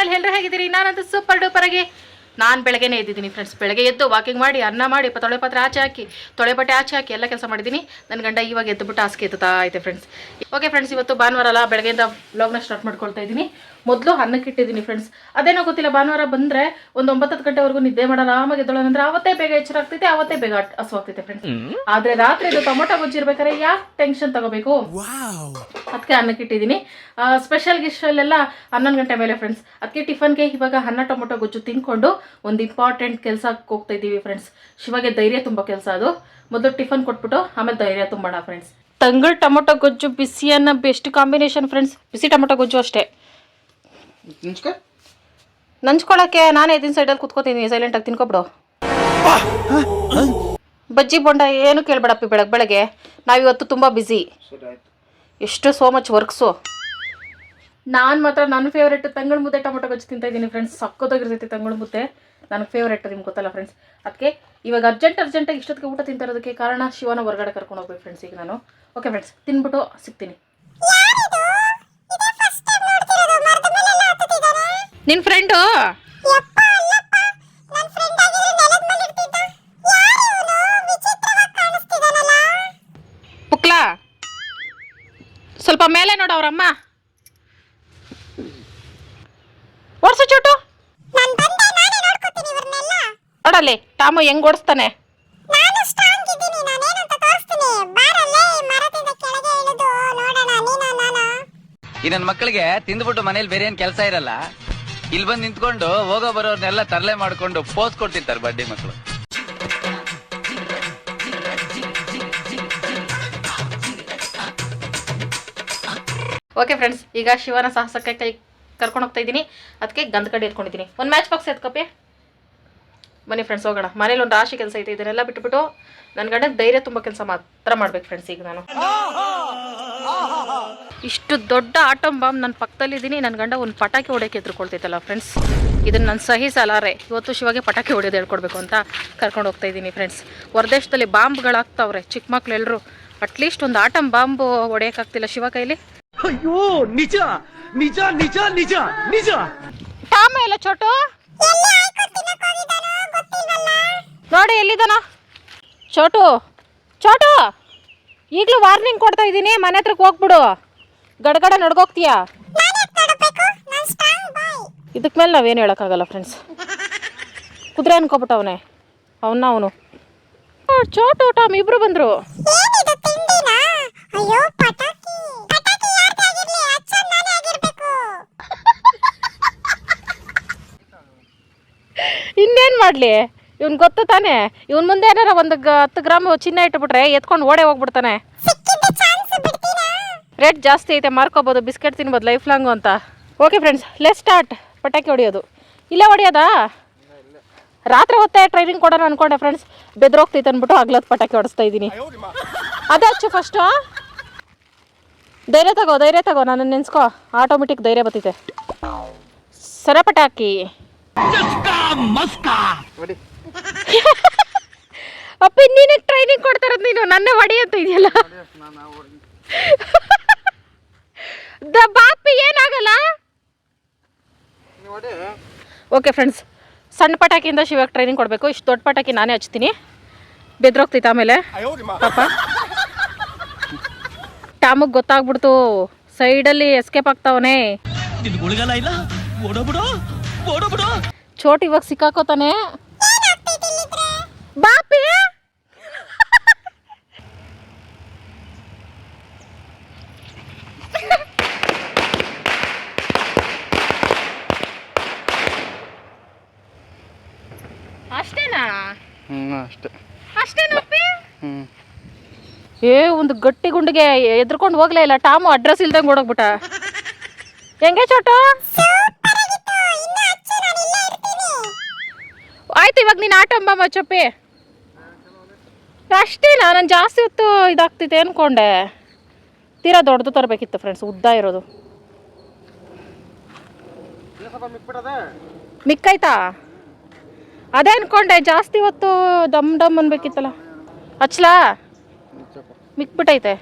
Channel ಎಲ್ಲರೂ ಹೇಗಿದ್ದೀರಿ? ನಾನಂತೂ ಸೂಪರ್ ಡೂಪರ್ ಆಗಿ ನಾನು ಬೆಳಗ್ಗೆನೇ ಎದ್ದಿದ್ದೀನಿ ಫ್ರೆಂಡ್ಸ್ ಬೆಳಗ್ಗೆ ಎದ್ದು ವಾಕಿಂಗ್ ಮಾಡಿ, ಅನ್ನ ಮಾಡಿ ತೊಳೆ ಪಾತ್ರೆ ಆಚೆ ಹಾಕಿ, ತೊಳೆ ಬಟ್ಟೆ ಆಚೆ ಹಾಕಿ ಎಲ್ಲ ಕೆಲಸ ಮಾಡಿದ್ದೀನಿ. ನನ್ನ ಗಂಡ ಇವಾಗ ಎದ್ದುಬಿಟ್ಟು ಹಾಸಿಗೆ ಎತ್ತುತ್ತಾ ಐತೆ ಫ್ರೆಂಡ್ಸ್ ಓಕೆ ಫ್ರೆಂಡ್ಸ್ ಇವತ್ತು ಭಾನುವಾರ ಅಲ್ಲ, ಬೆಳಗ್ಗೆಯಿಂದ ಬ್ಲಾಗ್ನ ಸ್ಟಾರ್ಟ್ ಮಾಡ್ಕೊಳ್ತಾ ಇದ್ದೀನಿ. ಮೊದಲು ಅನ್ನಕ್ಕೆ ಇಟ್ಟಿದ್ದೀನಿ ಫ್ರೆಂಡ್ಸ್ ಅದೇನೋ ಗೊತ್ತಿಲ್ಲ ಭಾನುವಾರ ಬಂದರೆ ಒಂದು ಒಂಬತ್ತು ಗಂಟೆವರೆಗೂ ನಿದ್ದೆ ಮಾಡೋಣ ಆರಾಮಾಗಿ ಎದ್ದೋಳ ಅಂದ್ರೆ ಅವತ್ತೇ ಬೇಗ ಎಚ್ಚರ ಆಗ್ತೈತೆ ಅವತ್ತೇ ಬೇಗ ಹಸುವಾಗ್ತೈತೆ ಫ್ರೆಂಡ್ಸ್ ಆದರೆ ರಾತ್ರಿ ಇದು ಟೊಮೊಟೊ ಗೊಜ್ಜಿರ್ಬೇಕಾದ್ರೆ ಯಾಕೆ ಟೆನ್ಷನ್ ತಗೋಬೇಕು? ಅದಕ್ಕೆ ಅನ್ನಕ್ಕೆ ಇಟ್ಟಿದ್ದೀನಿ. ಸ್ಪೆಷಲ್ ಗಿಶಲ್ಲೆಲ್ಲ ಹನ್ನೊಂದು ಗಂಟೆ ಮೇಲೆ ಫ್ರೆಂಡ್ಸ್ ಅದಕ್ಕೆ ಟಿಫನ್ಗೆ ಇವಾಗ ಅನ್ನ ಟೊಮೊಟೊ ಗೊಜ್ಜು ತಿನ್ಕೊಂಡು ಒಂದು ಇಂಪಾರ್ಟೆಂಟ್ ಕೆಲಸಕ್ಕೆ ಹೋಗ್ತಾ ಇದ್ದೀವಿ ಫ್ರೆಂಡ್ಸ್ ಶಿವಗೆ ಧೈರ್ಯ ತುಂಬ ಕೆಲಸ ಅದು. ಮೊದಲು ಟಿಫನ್ ಕೊಟ್ಬಿಟ್ಟು ಆಮೇಲೆ ಧೈರ್ಯ ತುಂಬೋಣ ಫ್ರೆಂಡ್ಸ್ ತಂಗಳು ಟೊಮೊಟೊ ಗೊಜ್ಜು ಬಿಸಿಯನ್ನ ಬೆಸ್ಟ್ ಕಾಂಬಿನೇಷನ್ ಫ್ರೆಂಡ್ಸ್ ಬಿಸಿ ಟೊಮೊಟೊ ಗೊಜ್ಜು ಅಷ್ಟೇ. ನಂಚ್ಕೊಳಕ್ಕೆ ನಾನೇ ಎದಿನ ಸೈಡಲ್ಲಿ ಕುತ್ಕೋತೀನಿ ಸೈಲೆಂಟಾಗಿ ತಿನ್ಕೊಬಿಡು. ಬಜ್ಜಿ ಬೊಂಡ ಏನು ಕೇಳಬೇಡಪ್ಪಿ ಬೆಳಗ್ಗೆ ಬೆಳಗ್ಗೆ? ನಾವಿವತ್ತು ತುಂಬ ಬ್ಯುಸಿ ಆಯ್ತು. ಎಷ್ಟು ಸೋ ಮಚ್ ವರ್ಕ್ಸು ನಾನು ಮಾತ್ರ ನನ್ನ ಫೇವ್ರೆಟ್ ತಂಗಳ ಮುದ್ದೆ ಟೊಮೊಟೊ ಗೊಜ್ಜು ತಿಂತಾ ಇದ್ದೀನಿ ಫ್ರೆಂಡ್ಸ್ ಸಕ್ಕತ್ತಾಗಿರ್ತೈತೆ ತಂಗಳ ಮುದ್ದೆ. ನನಗೆ ಫೇವ್ರೇಟ್ ನಿಮ್ಗೆ ಗೊತ್ತಲ್ಲ ಫ್ರೆಂಡ್ಸ್ ಅದಕ್ಕೆ ಇವಾಗ ಅರ್ಜೆಂಟ್ ಅರ್ಜೆಂಟಾಗಿ ಇಷ್ಟೊತ್ತಿಗೆ ಊಟ ತಿಂತಿರೋದಕ್ಕೆ ಕಾರಣ ಶಿವನ ಹೊರಗಡೆ ಕರ್ಕೊಂಡು ಹೋಗ್ಬೇಕು ಫ್ರೆಂಡ್ಸ್ ಈಗ ನಾನು. ಓಕೆ ಫ್ರೆಂಡ್ಸ್ ತಿನ್ಬಿಟ್ಟು ಸಿಗ್ತೀನಿ. ನಿನ್ನ ಫ್ರೆಂಡು ಪುಕ್ಲಾ ಸ್ವಲ್ಪ ಮೇಲೆ ನೋಡು ಅವ್ರಮ್ಮ. ಓಡಿಸು ಚೋಟು. ನೋಡಲ್ಲಿ ಟಾಮು ಹೆಂಗ್ ಓಡಿಸ್ತಾನೆ. ಈ ನನ್ನ ಮಕ್ಕಳಿಗೆ ತಿಂದ್ಬಿಟ್ಟು ಮನೇಲಿ ಬೇರೆ ಏನ್ ಕೆಲಸ ಇರಲ್ಲ? ಇಲ್ಲಿ ಬಂದು ನಿಂತ್ಕೊಂಡು ಹೋಗೋ ಬರೋರ್ನೆಲ್ಲ ತರಲೆ ಮಾಡ್ಕೊಂಡು ಪೋಸ್ ಕೊಡ್ತಿರ್ತಾರೆ ಬಡ್ಡಿ ಮಕ್ಕಳು ಓಕೆ ಫ್ರೆಂಡ್ಸ್ ಈಗ ಶಿವನ ಸಾಹಸಕ್ಕೆ ಕೈ ಕರ್ಕೊಂಡು ಹೋಗ್ತಾ ಇದ್ದೀನಿ. ಅದಕ್ಕೆ ಗಂಧ ಕಡೆ ಇಟ್ಕೊಂಡಿದ್ದೀನಿ ಒಂದು ಮ್ಯಾಚ್ ಬಾಕ್ಸ್ ಎತ್ಕಪ್ಪಿ ಬನ್ನಿ ಫ್ರೆಂಡ್ಸ್ ಹೋಗೋಣ. ಮನೇಲಿ ಒಂದು ರಾಶಿ ಕೆಲಸ ಐತೆ ಇದನ್ನೆಲ್ಲ ಬಿಟ್ಬಿಟ್ಟು ನನ್ನ ಗಂಡ ಧೈರ್ಯ ತುಂಬ ಕೆಲಸ ಮಾತ್ರ ಮಾಡ್ಬೇಕು ಫ್ರೆಂಡ್ಸ್ ಈಗ ನಾನು. ಇಷ್ಟು ದೊಡ್ಡ ಆಟಮ್ ಬಾಂಬ್ ನನ್ನ ಪಕ್ಕದಲ್ಲಿದ್ದೀನಿ. ನನ್ನ ಗಂಡ ಒಂದು ಪಟಾಕಿ ಹೊಡೆಯೋಕೆ ಎದ್ರುಕೊಳ್ತೈತಲ್ಲ ಫ್ರೆಂಡ್ಸ್ ಇದನ್ನು ನಾನು ಸಹಿಸಲಾರೆ ಇವತ್ತು ಶಿವಾಗೆ ಪಟಾಕಿ ಹೊಡೆಯೋದು ಹೇಳ್ಕೊಡ್ಬೇಕು ಅಂತ ಕರ್ಕೊಂಡು ಹೋಗ್ತಾ ಇದ್ದೀನಿ ಫ್ರೆಂಡ್ಸ್ ಹೊರದೇಶದಲ್ಲಿ ಬಾಂಬ್ಗಳಾಗ್ತಾವ್ರೆ. ಚಿಕ್ಕ ಮಕ್ಕಳೆಲ್ಲರೂ ಎಲ್ಲರೂ ಅಟ್ಲೀಸ್ಟ್ ಒಂದು ಆಟಮ್ ಬಾಂಬ್ ಹೊಡೆಯೋಕ್ಕಾಗ್ತಿಲ್ಲ ಶಿವ ಕೈಲಿ. ಅಯ್ಯೋ ನಿಜ ನಿಜ ನಿಜ ನಿಜ ನಿಜ. ಟಾಮ ಎಲ್ಲ ಚೋಟು ನೋಡಿ ಎಲ್ಲಿದ್ದಾನ? ಚೋಟು ಚೋಟು ಈಗಲೂ ವಾರ್ನಿಂಗ್ ಕೊಡ್ತಾ ಇದ್ದೀನಿ ಮನೆ ಹತ್ರಕ್ಕೆ ಹೋಗ್ಬಿಡು. ಗಡಗಡ ನಡ್ಗೋಗ್ತೀಯಾ? ಇದಕ್ಕೆ ಮೇಲೆ ನಾವೇನು ಹೇಳೋಕ್ಕಾಗಲ್ಲ ಫ್ರೆಂಡ್ಸ್ ಕುದುರೆ ಅನ್ಕೊಬಿಟ್ಟವನೆ. ಅವನ್ನ ಅವನು. ಚೋಟು ಟಾಮ್ ಇಬ್ರು ಬಂದ್ರು. ಇನ್ನೇನು ಮಾಡಲಿ? ಇವ್ನು ಗೊತ್ತು ತಾನೆ? ಇವನ್ ಮುಂದೆ ಏನಾರ ಒಂದು ಹತ್ತು ಗ್ರಾಮ್ ಚಿನ್ನ ಇಟ್ಬಿಟ್ರೆ ಎತ್ಕೊಂಡು ಓಡೇ ಹೋಗ್ಬಿಡ್ತಾನೆ. ರೇಟ್ ಜಾಸ್ತಿ ಐತೆ, ಮಾರ್ಕೋಬೋದು, ಬಿಸ್ಕೆಟ್ ತಿನ್ಬೋದು ಲೈಫ್ ಲಾಂಗು ಅಂತ. ಓಕೆ ಫ್ರೆಂಡ್ಸ್ ಲೆಸ್ ಸ್ಟಾರ್ಟ್ ಪಟಾಕಿ ಹೊಡಿಯೋದು. ಇಲ್ಲೇ ಹೊಡಿಯೋದಾ? ರಾತ್ರಿ ಹೊತ್ತೆ ಟ್ರೈನಿಂಗ್ ಕೊಡೋಣ ಅನ್ಕೊಂಡೆ ಫ್ರೆಂಡ್ಸ್ ಬೆದ್ರೋಗ್ತೈತೆ ಅಂದ್ಬಿಟ್ಟು ಹಗ್ಲತ್ ಪಟಾಕಿ ಹೊಡಿಸ್ತಾ ಇದ್ದೀನಿ. ಅದೇ ಹಚ್ಚು ಫಸ್ಟು ಧೈರ್ಯ ತಗೋ ಧೈರ್ಯ ತಗೋ ನಾನು ನೆನ್ಸ್ಕೋ. ಆಟೋಮೆಟಿಕ್ ಧೈರ್ಯ ಬರ್ತೈತೆ. ಸರ ಪಟಾಕಿ. ಅಪ್ಪ ನೀನೇ ಟ್ರೈನಿಂಗ್ ಕೊಡ್ತಾರದ್ ನೀನು, ನನ್ನ ಹೊಡಿ ಅಂತ ಇದೆಯಲ್ಲ? ದ ಬಾಪಿ ಏನಾಗಲ್ಲ? ನೋಡಿ. ಓಕೆ ಫ್ರೆಂಡ್ಸ್ ಸಣ್ಣ ಪಟಾಕಿಯಿಂದ ಶಿವಾಗ ಟ್ರೈನಿಂಗ್ ಕೊಡಬೇಕು. ಇಷ್ಟು ದೊಡ್ಡ ಪಟಾಕಿ ನಾನೇ ಹಚ್ತೀನಿ. ಬೆದ್ರೋಗ್ತೈತೆ ಆಮೇಲೆ. ಪಾಪ. ಟಾಮಗ್ ಗೊತ್ತಾಗ್ಬಿಡ್ತು. ಸೈಡಲ್ಲಿ ಎಸ್ಕೇಪ್ ಆಗ್ತಾವನೆ. ಚೋಟ್ ಇವಾಗ ಸಿಕ್ಕಾಕೋತಾನೆ ಬಾಪಿ ಅಷ್ಟೇನಾ ಹ್ಞೂ ಅಷ್ಟೇ ಅಷ್ಟೇನಪ್ಪಿ ಹ್ಞೂ ಏ, ಒಂದು ಗಟ್ಟಿ ಗುಂಡಿಗೆ ಎದ್ರಕೊಂಡು ಹೋಗ್ಲೇ ಇಲ್ಲ. ಟಾಮು ಅಡ್ರೆಸ್ ಇಲ್ದಂಗೆ ಓಡೋಗ್ಬಿಟ್ಟ. ಹೆಂಗೆ ಚೋಟು? ಆಯ್ತು, ಇವಾಗ ನೀನು ಆಟೋ ಅಂಬಮ್ಮ ಚಪ್ಪಿ. ಅಷ್ಟೇನಾ? ನಾನು ಜಾಸ್ತಿ ಹೊತ್ತು ಇದಾಗ್ತಿದೆ ಅನ್ಕೊಂಡೆ. ತೀರಾ ದೊಡ್ಡದು ತರಬೇಕಿತ್ತು ಫ್ರೆಂಡ್ಸ್ ಉದ್ದ ಇರೋದು. ಮಿಕ್ಕಾಯ್ತಾ? ಅದೇ ಅನ್ಕೊಂಡೆ, ಜಾಸ್ತಿ ಹೊತ್ತು ಡಮ್ ಡಮ್ ಅನ್ಬೇಕಿತ್ತಲ್ಲ. ಹಚ್ಲಾ ಮಿಕ್ಬಿಟ್ಟೈತೆ.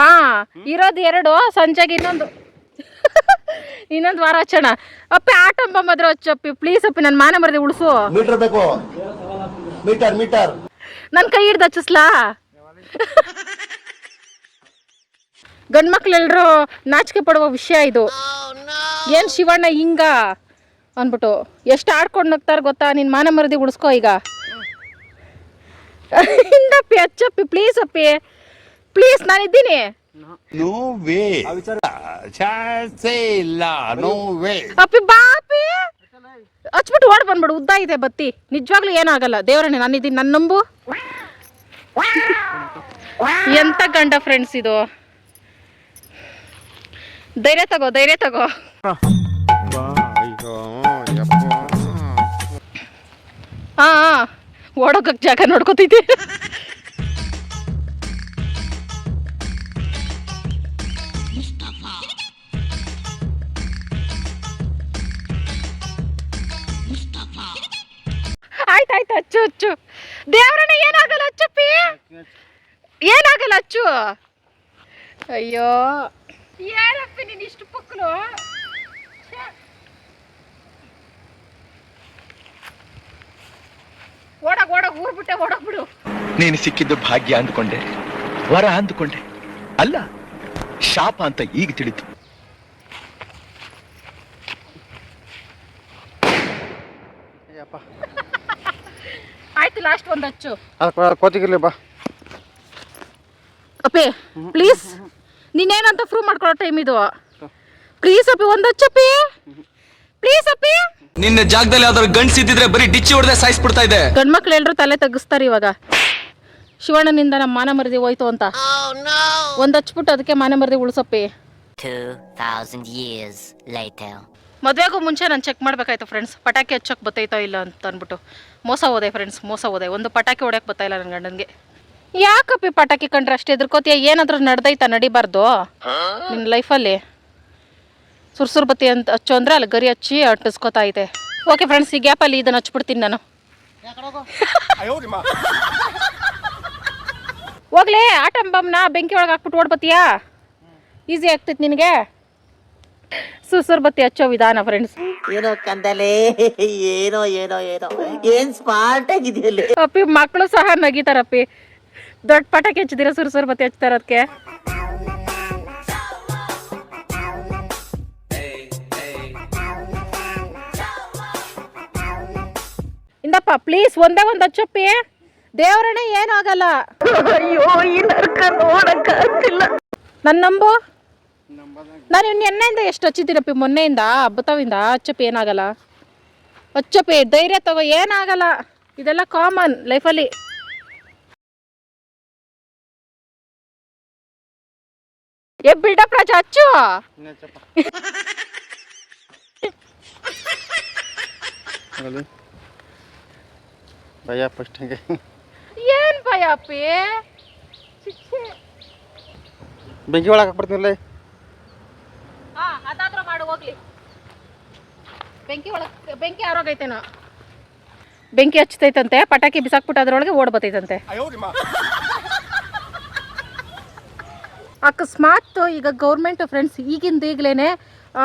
ಹಾ ಇರೋದು ಎರಡು ಸಂಜೆಗೆ ಇನ್ನೊಂದು. ಇನ್ನೊಂದು ವಾರ ಹಚ್ಚೋಣ. ಅಪ್ಪಿ ಆಟಂಬ ಮದ್ರ ಹಚ್ಚಪ್ಪಿ ಪ್ಲೀಸ್ ಅಪ್ಪಿ. ನನ್ನ ಮಾನ ಮರದಿ ಉಳಿಸು. ಮೀಟರ್ ಬೇಕು. Meter meter. ನನ್ನ ಕೈ ಹಿಡ್ದು ಹಚ್ಚಿಸ್ಲಾ? ಗಂಡ್ ಮಕ್ಳೆಲ್ರು ನಾಚಿಕೆ ಪಡುವ ವಿಷಯ ಇದು. ಏನ್ ಶಿವಣ್ಣ ಹಿಂಗ? ಅಂದ್ಬಿಟ್ಟು ಎಷ್ಟು ಆಡ್ಕೊಂಡು ಹೋಗ್ತಾರ ಗೊತ್ತಾ? ನಿನ್ನ ಮಾನ ಮರದಿ ಉಳಿಸ್ಕೋ ಈಗ. ಹಿಂದಪ್ಪಿ ಅಚ್ಚಪ್ಪಿ ಪ್ಲೀಸ್ ಅಪ್ಪಿ ಪ್ಲೀಸ್ ನಾನಿದ್ದೀನಿ ನೋ ವೇ ಚಾನ್ಸೇ ಇಲ್ಲ ನೋ ವೇ ಅಪ್ಪಿ ಬಾಪಿ ಹಚ್ಬಿಟ್ಟು ಓಡ್ ಬಂದ್ಬಿಡು ಉದ್ದ ಇದೆ ಬತ್ತಿ. ನಿಜವಾಗ್ಲೂ ಏನಾಗಲ್ಲ ದೇವರನ್ನೇ ನಾನಿದ್ದೀನಿ ನನ್ನ ನಂಬು. ಎಂತ ಗಂಡ ಫ್ರೆಂಡ್ಸ್ ಇದು? ಧೈರ್ಯ ತಗೋ ಧೈರ್ಯ ತಗೋ. ಹಾ ಓಡೋಕಕ್ ಜಾಗ ನೋಡ್ಕೋತೈತಿ. ಆಯ್ತಾಯ್ತು ಅಚ್ಚು ಅಚ್ಚು. ದೇವರನ್ನ ಏನಾಗಲ್ಲ ಹಚ್ಚಪ್ಪಿ ಏನಾಗಲ್ಲ ಅಚ್ಚು? ಅಯ್ಯೋ. ಏನಪ್ಪಿ ನೀನು ಇಷ್ಟು ಪಕ್ಕಲು ಓಡಾಗ ಓಡಾಗ ಊರ್ ಬಿಟ್ಟೆ ಬಿಡು ನೀನು ಸಿಕ್ಕಿದ್ದು ಭಾಗ್ಯ ಅಂದ್ಕೊಂಡೆ. ವರ ಅಂದ್ಕೊಂಡೆ. ಅಲ್ಲ ಶಾಪ ಅಂತ ಈಗ ತಿಳಿತು. ಆಯ್ತು ಲಾಸ್ಟ್ ಒಂದ್ ಹಚ್ಚು ಕೋತಿಗಿರ್ಲಿ ಬಾ. ಅಪ್ಪಿ ಪ್ಲೀಸ್ ನೀನೇನಂತ ಪ್ರೂವ್ ಮಾಡ್ಕೊಳ್ಳೋ ಟೈಮ್ ಇದು. ಪ್ಲೀಸ್ ಅಪ್ಪಿ ಒಂದ್ ಹಚ್ಚಪ್ಪಿ ನಿನ್ನ ಜಾಗದಲ್ಲಿ ಯಾವ್ದಾದ್ರು ಗಂಡ್ಸ್ ಇದ್ದಿದ್ರೆ ಬರೀ ಡಿಚ್ಚಿ ಹೊಡೆದೇ ಸಾಯಿಸ್ಬಿಡ್ತಾ ಇದೆ. ಗಂಡ್ಮಕ್ಳು ಎಲ್ರು ತಲೆ ತಗ್ಗಿಸ್ತಾರೆ ಇವಾಗ. ಶಿವಣ್ಣನಿಂದ ನಮ್ಮ ಮಾನ ಮರದಿ ಹೋಯ್ತು ಅಂತ. ಒಂದ್ ಹಚ್ಬಿಟ್ಟು ಅದಕ್ಕೆ ಮಾನ ಮರದಿ ಉಳಿಸಪ್ಪಿ. 2,000 years later. ಮದುವೆಗೂ ಮುಂಚೆ ನಾನು ಚೆಕ್ ಮಾಡ್ಬೇಕಾಯ್ತು ಫ್ರೆಂಡ್ಸ್ ಪಟಾಕಿ ಹಚ್ಚೋಕೆ ಬತ್ತೈತೋ ಇಲ್ಲ ಅಂತ ಅಂದ್ಬಿಟ್ಟು. ಮೋಸ ಹೋದೆ ಫ್ರೆಂಡ್ಸ್ ಮೋಸ ಹೋದೆ. ಒಂದು ಪಟಾಕಿ ಹೊಡ್ಯಕ್ಕೆ ಇಲ್ಲ ನನ್ನ ಗಂಡನಿಗೆ. ಯಾಕಪ್ಪಿ ಪಟಾಕಿ ಕಂಡ್ರೆ ಅಷ್ಟು ಎದ್ರಕೋತೀಯ ಏನಾದ್ರೂ ನಡ್ದೈತ? ನಡಿಬಾರ್ದು. ನಿನ್ನ ಲೈಫಲ್ಲಿ ಸುರ್ಸುರ್ ಬತ್ತಿ ಅಂತ ಹಚ್ಚು ಅಂದ್ರೆ ಅಲ್ಲಿ ಗರಿ ಹಚ್ಚಿ ಅಂಟಿಸ್ಕೊತಾ ಇದೆ. ಓಕೆ ಫ್ರೆಂಡ್ಸ್ ಈ ಗ್ಯಾಪ್ ಅಲ್ಲಿ ಇದನ್ನು ಹಚ್ಬಿಡ್ತೀನಿ ನಾನು. ಹೋಗ್ಲೇ ಆಟಂ ಬಾಂಬ್ನ ಬೆಂಕಿ ಒಳಗೆ ಹಾಕ್ಬಿಟ್ಟು ಓಡ್ಬತ್ತೀಯಾ? ಈಸಿ ಆಗ್ತೈತಿ ನಿನಗೆ. ಸುರ್ಸುರ್ ಬತ್ತಿ ಹಚ್ಚೋ ವಿಧಾನ ಫ್ರೆಂಡ್ಸ್ ಏನೋ ಕಂದಲೇ ಏನೋ ಏನೋ ಏನೋ. ಏನ್ ಸ್ಮಾರ್ಟ್ ಆಗಿದೆಯಲ್ಲಿ ಅಪ್ಪಿ ಮಕ್ಕಳು ಸಹ ನಗಿತಾರಪ್ಪಿ. ದೊಡ್ಡ ಪಟಾಕಿ ಹಚ್ಚಿದಿರ ಸುರ್ಸುರ್ ಬತ್ತಿ ಹಚ್ತಾರ ಅದಕ್ಕೆ? ಪ್ಲೀಸ್ ಒಂದೇ ಒಂದು ಹಚ್ಚಪ್ಪಿ ದೇವರಣ್ಣ ಏನಾಗಲ್ಲ ಅಯ್ಯೋ ಈ ನರ್ಕ ನನ್ನ ನಂಬು? ನಾನು ಇನ್ನು ಎಣ್ಣೆಯಿಂದ ಎಷ್ಟು ಹಚ್ಚಿದ್ದೀನಪ್ಪಿ ಮೊನ್ನೆಯಿಂದ ಹಬ್ಬತವಿಂದ ಹಚ್ಚಪ್ಪಿ ಏನಾಗಲ್ಲ. ಹಚ್ಚಪ್ಪಿ ಧೈರ್ಯ ತಗೋ ಏನಾಗಲ್ಲ ಇದೆಲ್ಲ ಕಾಮನ್ ಲೈಫಲ್ಲಿ ಏ ಬಿಲ್ಡಪ್ ರಾಜ ಹಚ್ಚು ಹಲೋ ಭಯ ಫಸ್ಟ್ ಹಂಗೆ ಏನ್ ಭಯ ಅಪ್ಪಿ? ಬೆಂಕಿ ಒಳಗೆ ಹಾಕ್ಬಿಡ್ತೀನಿಲ್ಲ ಹಾ ಅದಾದ್ರೂ ಮಾಡು ಹೋಗ್ಲಿ. ಬೆಂಕಿ ಒಳಗೆ ಬೆಂಕಿ ಆರೋಗೈತೇನೋ ಬೆಂಕಿ ಹಚ್ತೈತಂತೆ ಪಟಾಕಿ ಬಿಸಾಕ್ಬಿಟ್ಟು ಅದ್ರೊಳಗೆ ಓಡ್ ಬತ್ತೈತಂತೆ ಅಕಸ್ಮಾತ್ ಈಗ ಗೌರ್ಮೆಂಟ್ ಫ್ರೆಂಡ್ಸ್ ಈಗಿಂದ ಈಗಲೇ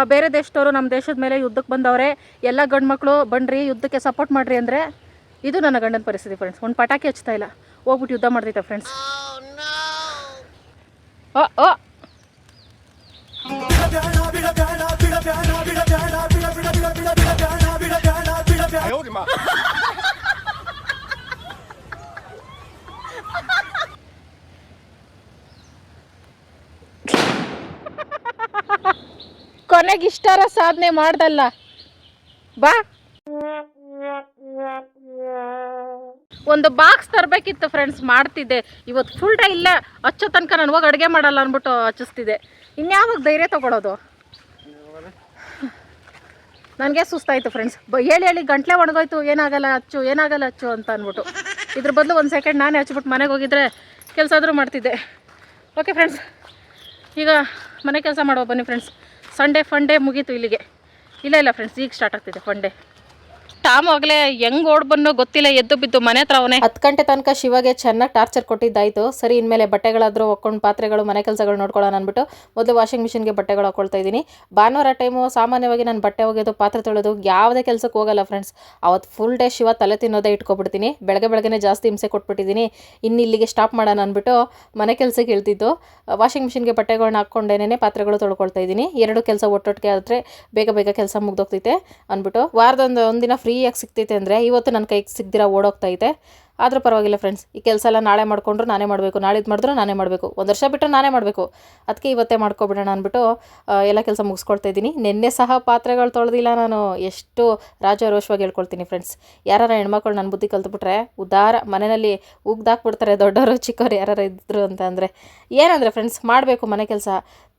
ಬೇರೆ ದೇಶದವರು ನಮ್ಮ ದೇಶದ ಮೇಲೆ ಯುದ್ಧಕ್ಕೆ ಬಂದವ್ರೆ ಎಲ್ಲ ಗಂಡು ಮಕ್ಕಳು ಬನ್ರಿ ಯುದ್ಧಕ್ಕೆ ಸಪೋರ್ಟ್ ಮಾಡ್ರಿ ಅಂದರೆ ಇದು ನನ್ನ ಗಂಡನ ಪರಿಸ್ಥಿತಿ ಫ್ರೆಂಡ್ಸ್ ಒಂದು ಪಟಾಕಿ ಹಚ್ತಾ ಇಲ್ಲ. ಹೋಗ್ಬಿಟ್ಟು ಯುದ್ಧ ಮಾಡ್ತೈತೆ ಫ್ರೆಂಡ್ಸ್ ಓ ಓ. ಕೊನೆಗೆ ಇಷ್ಟಾರ ಸಾಧನೆ ಮಾಡ್ದಲ್ಲ. ಬಾ. ಒಂದು ಬಾಕ್ಸ್ ತರಬೇಕಿತ್ತು ಫ್ರೆಂಡ್ಸ್ ಮಾಡ್ತಿದ್ದೆ. ಇವತ್ತು ಫುಲ್ ಡೇ ಇಲ್ಲ ಹಚ್ಚೋ ತನಕ ನಾನು ಹೋಗಿ ಅಡುಗೆ ಮಾಡಲ್ಲ ಅಂದ್ಬಿಟ್ಟು ಹಚ್ಚಿಸ್ತಿದ್ದೆ ಇನ್ಯಾವಾಗ ಧೈರ್ಯ ತೊಗೊಳೋದು? ನನಗೆ ಸುಸ್ತಾಯಿತು ಫ್ರೆಂಡ್ಸ್ ಬ ಹೇಳಿ ಹೇಳಿ, ಗಂಟ್ಲೆ ಒಣಗೋಯ್ತು, ಏನಾಗಲ್ಲ ಹಚ್ಚು ಏನಾಗಲ್ಲ ಹಚ್ಚು ಅಂತ ಅಂದ್ಬಿಟ್ಟು. ಇದ್ರ ಬದಲು ಒಂದು ಸೆಕೆಂಡ್ ನಾನೇ ಹಚ್ಬಿಟ್ಟು ಮನೆಗೆ ಹೋಗಿದ್ರೆ ಕೆಲಸ ಆದರೂ ಮಾಡ್ತಿದ್ದೆ. ಓಕೆ ಫ್ರೆಂಡ್ಸ್ ಈಗ ಮನೆ ಕೆಲಸ ಮಾಡುವ, ಬನ್ನಿ ಫ್ರೆಂಡ್ಸ್ ಸಂಡೇ ಫಂಡೇ ಮುಗೀತು ಇಲ್ಲಿಗೆ. ಇಲ್ಲ ಇಲ್ಲ ಫ್ರೆಂಡ್ಸ್ ಈಗ ಸ್ಟಾರ್ಟ್ ಆಗ್ತಿದೆ ಫಂಡೇ ಟಾಮ್ ಆಗಲೇ ಹೆಂಗ್ ಓಡ್ ಬನ್ನೋ ಗೊತ್ತಿಲ್ಲ, ಎದ್ದು ಬಿದ್ದು ಮನೆ ಹತ್ರ ಅವನೇ. ಹತ್ತು ಗಂಟೆ ತನಕ ಶಿವಗೆ ಚೆನ್ನಾಗಿ ಟಾರ್ಚರ್ ಕೊಟ್ಟಿದ್ದಾಯ್ತು. ಸರಿ, ಇನ್ಮೇಲೆ ಬಟ್ಟೆಗಳಾದ್ರೂ ಒಕ್ಕೊಂಡು ಪಾತ್ರೆಗಳು, ಮನೆ ಕೆಲಸಗಳು ನೋಡ್ಕೊಳ್ಳೋಣ ಅಂದ್ಬಿಟ್ಟು ಮೊದಲು ವಾಷಿಂಗ್ ಮಿಷಿನ್ಗೆ ಬಟ್ಟೆಗಳು ಹಾಕೊಳ್ತಾ ಇದ್ದೀನಿ. ಭಾನುವಾರ ಟೈಮು ಸಾಮಾನ್ಯವಾಗಿ ನಾನು ಬಟ್ಟೆ ಒಗೆಯೋದು ಪಾತ್ರೆ ತೊಳೆದು ಯಾವುದೇ ಕೆಲಸಕ್ಕೆ ಹೋಗಲ್ಲ ಫ್ರೆಂಡ್ಸ್ ಅವತ್ತು ಫುಲ್ ಡೇ ಶಿವ ತಲೆ ತಿನ್ನೋದೇ ಇಟ್ಕೊಬಿಡ್ತೀನಿ. ಬೆಳಗ್ಗೆ ಬೆಳಗ್ಗೆ ಜಾಸ್ತಿ ಹಿಂಸೆ ಕೊಟ್ಬಿಟ್ಟಿದ್ದೀನಿ. ಇನ್ನು ಇಲ್ಲಿಗೆ ಸ್ಟಾಪ್ ಮಾಡೋಣ ಅಂದ್ಬಿಟ್ಟು ಮನೆ ಕೆಲಸಕ್ಕೆ ಹೇಳ್ತಿದ್ದು. ವಾಷಿಂಗ್ ಮಿಷಿನ್ಗೆ ಬಟ್ಟೆಗಳನ್ನ ಹಾಕ್ಕೊಂಡೇನೆ ಪಾತ್ರೆಗಳು ತೊಳ್ಕೊಳ್ತಾ ಇದ್ದೀನಿ. ಎರಡು ಕೆಲಸ ಒಟ್ಟೊಟ್ಟಿಗೆ ಆದರೆ ಬೇಗ ಬೇಗ ಕೆಲಸ ಮುಗ್ದೋಗ್ತೈತೆ ಅಂದ್ಬಿಟ್ಟು ವಾರದೊಂದು, ಒಂದಿನ ಫ್ರೀಯಾಗಿ ಸಿಗ್ತೈತೆ ಅಂದರೆ ಇವತ್ತು ನನ್ನ ಕೈಗೆ ಸಿಗ್ದಿರ ಓಡೋಗ್ತೈತೆ. ಆದರೂ ಪರವಾಗಿಲ್ಲ ಫ್ರೆಂಡ್ಸ್ ಈ ಕೆಲಸ ಎಲ್ಲ ನಾಳೆ ಮಾಡಿಕೊಂಡ್ರು ನಾನೇ ಮಾಡಬೇಕು ನಾಳಿದ್ದು ಮಾಡಿದ್ರು ನಾನೇ ಮಾಡಬೇಕು. ಒಂದು ವರ್ಷ ಬಿಟ್ಟರೆ ನಾನೇ ಮಾಡಬೇಕು. ಅದಕ್ಕೆ ಇವತ್ತೇ ಮಾಡ್ಕೊಬಿಡೋಣ ಅಂದ್ಬಿಟ್ಟು ಎಲ್ಲ ಕೆಲಸ ಮುಗಿಸ್ಕೊಳ್ತಾ ಇದ್ದೀನಿ. ನಿನ್ನೆ ಸಹ ಪಾತ್ರೆಗಳು ತೊಳೆದಿಲ್ಲ ನಾನು. ಎಷ್ಟು ರಾಜಾರೋಷವಾಗಿ ಹೇಳ್ಕೊಳ್ತೀನಿ ಫ್ರೆಂಡ್ಸ್ ಯಾರು ಹೆಣ್ಮಕ್ಳು ನನ್ನ ಬುದ್ಧಿ ಕಲ್ತ್ಬಿಟ್ರೆ ಉದಾರ, ಮನೆಯಲ್ಲಿ ಉಗ್ದಾಕ್ಬಿಡ್ತಾರೆ ದೊಡ್ಡವರು ಚಿಕ್ಕವ್ರು ಯಾರು ಇದ್ದರು ಅಂತ ಅಂದರೆ. ಏನಂದರೆ ಫ್ರೆಂಡ್ಸ್ ಮಾಡಬೇಕು ಮನೆ ಕೆಲಸ.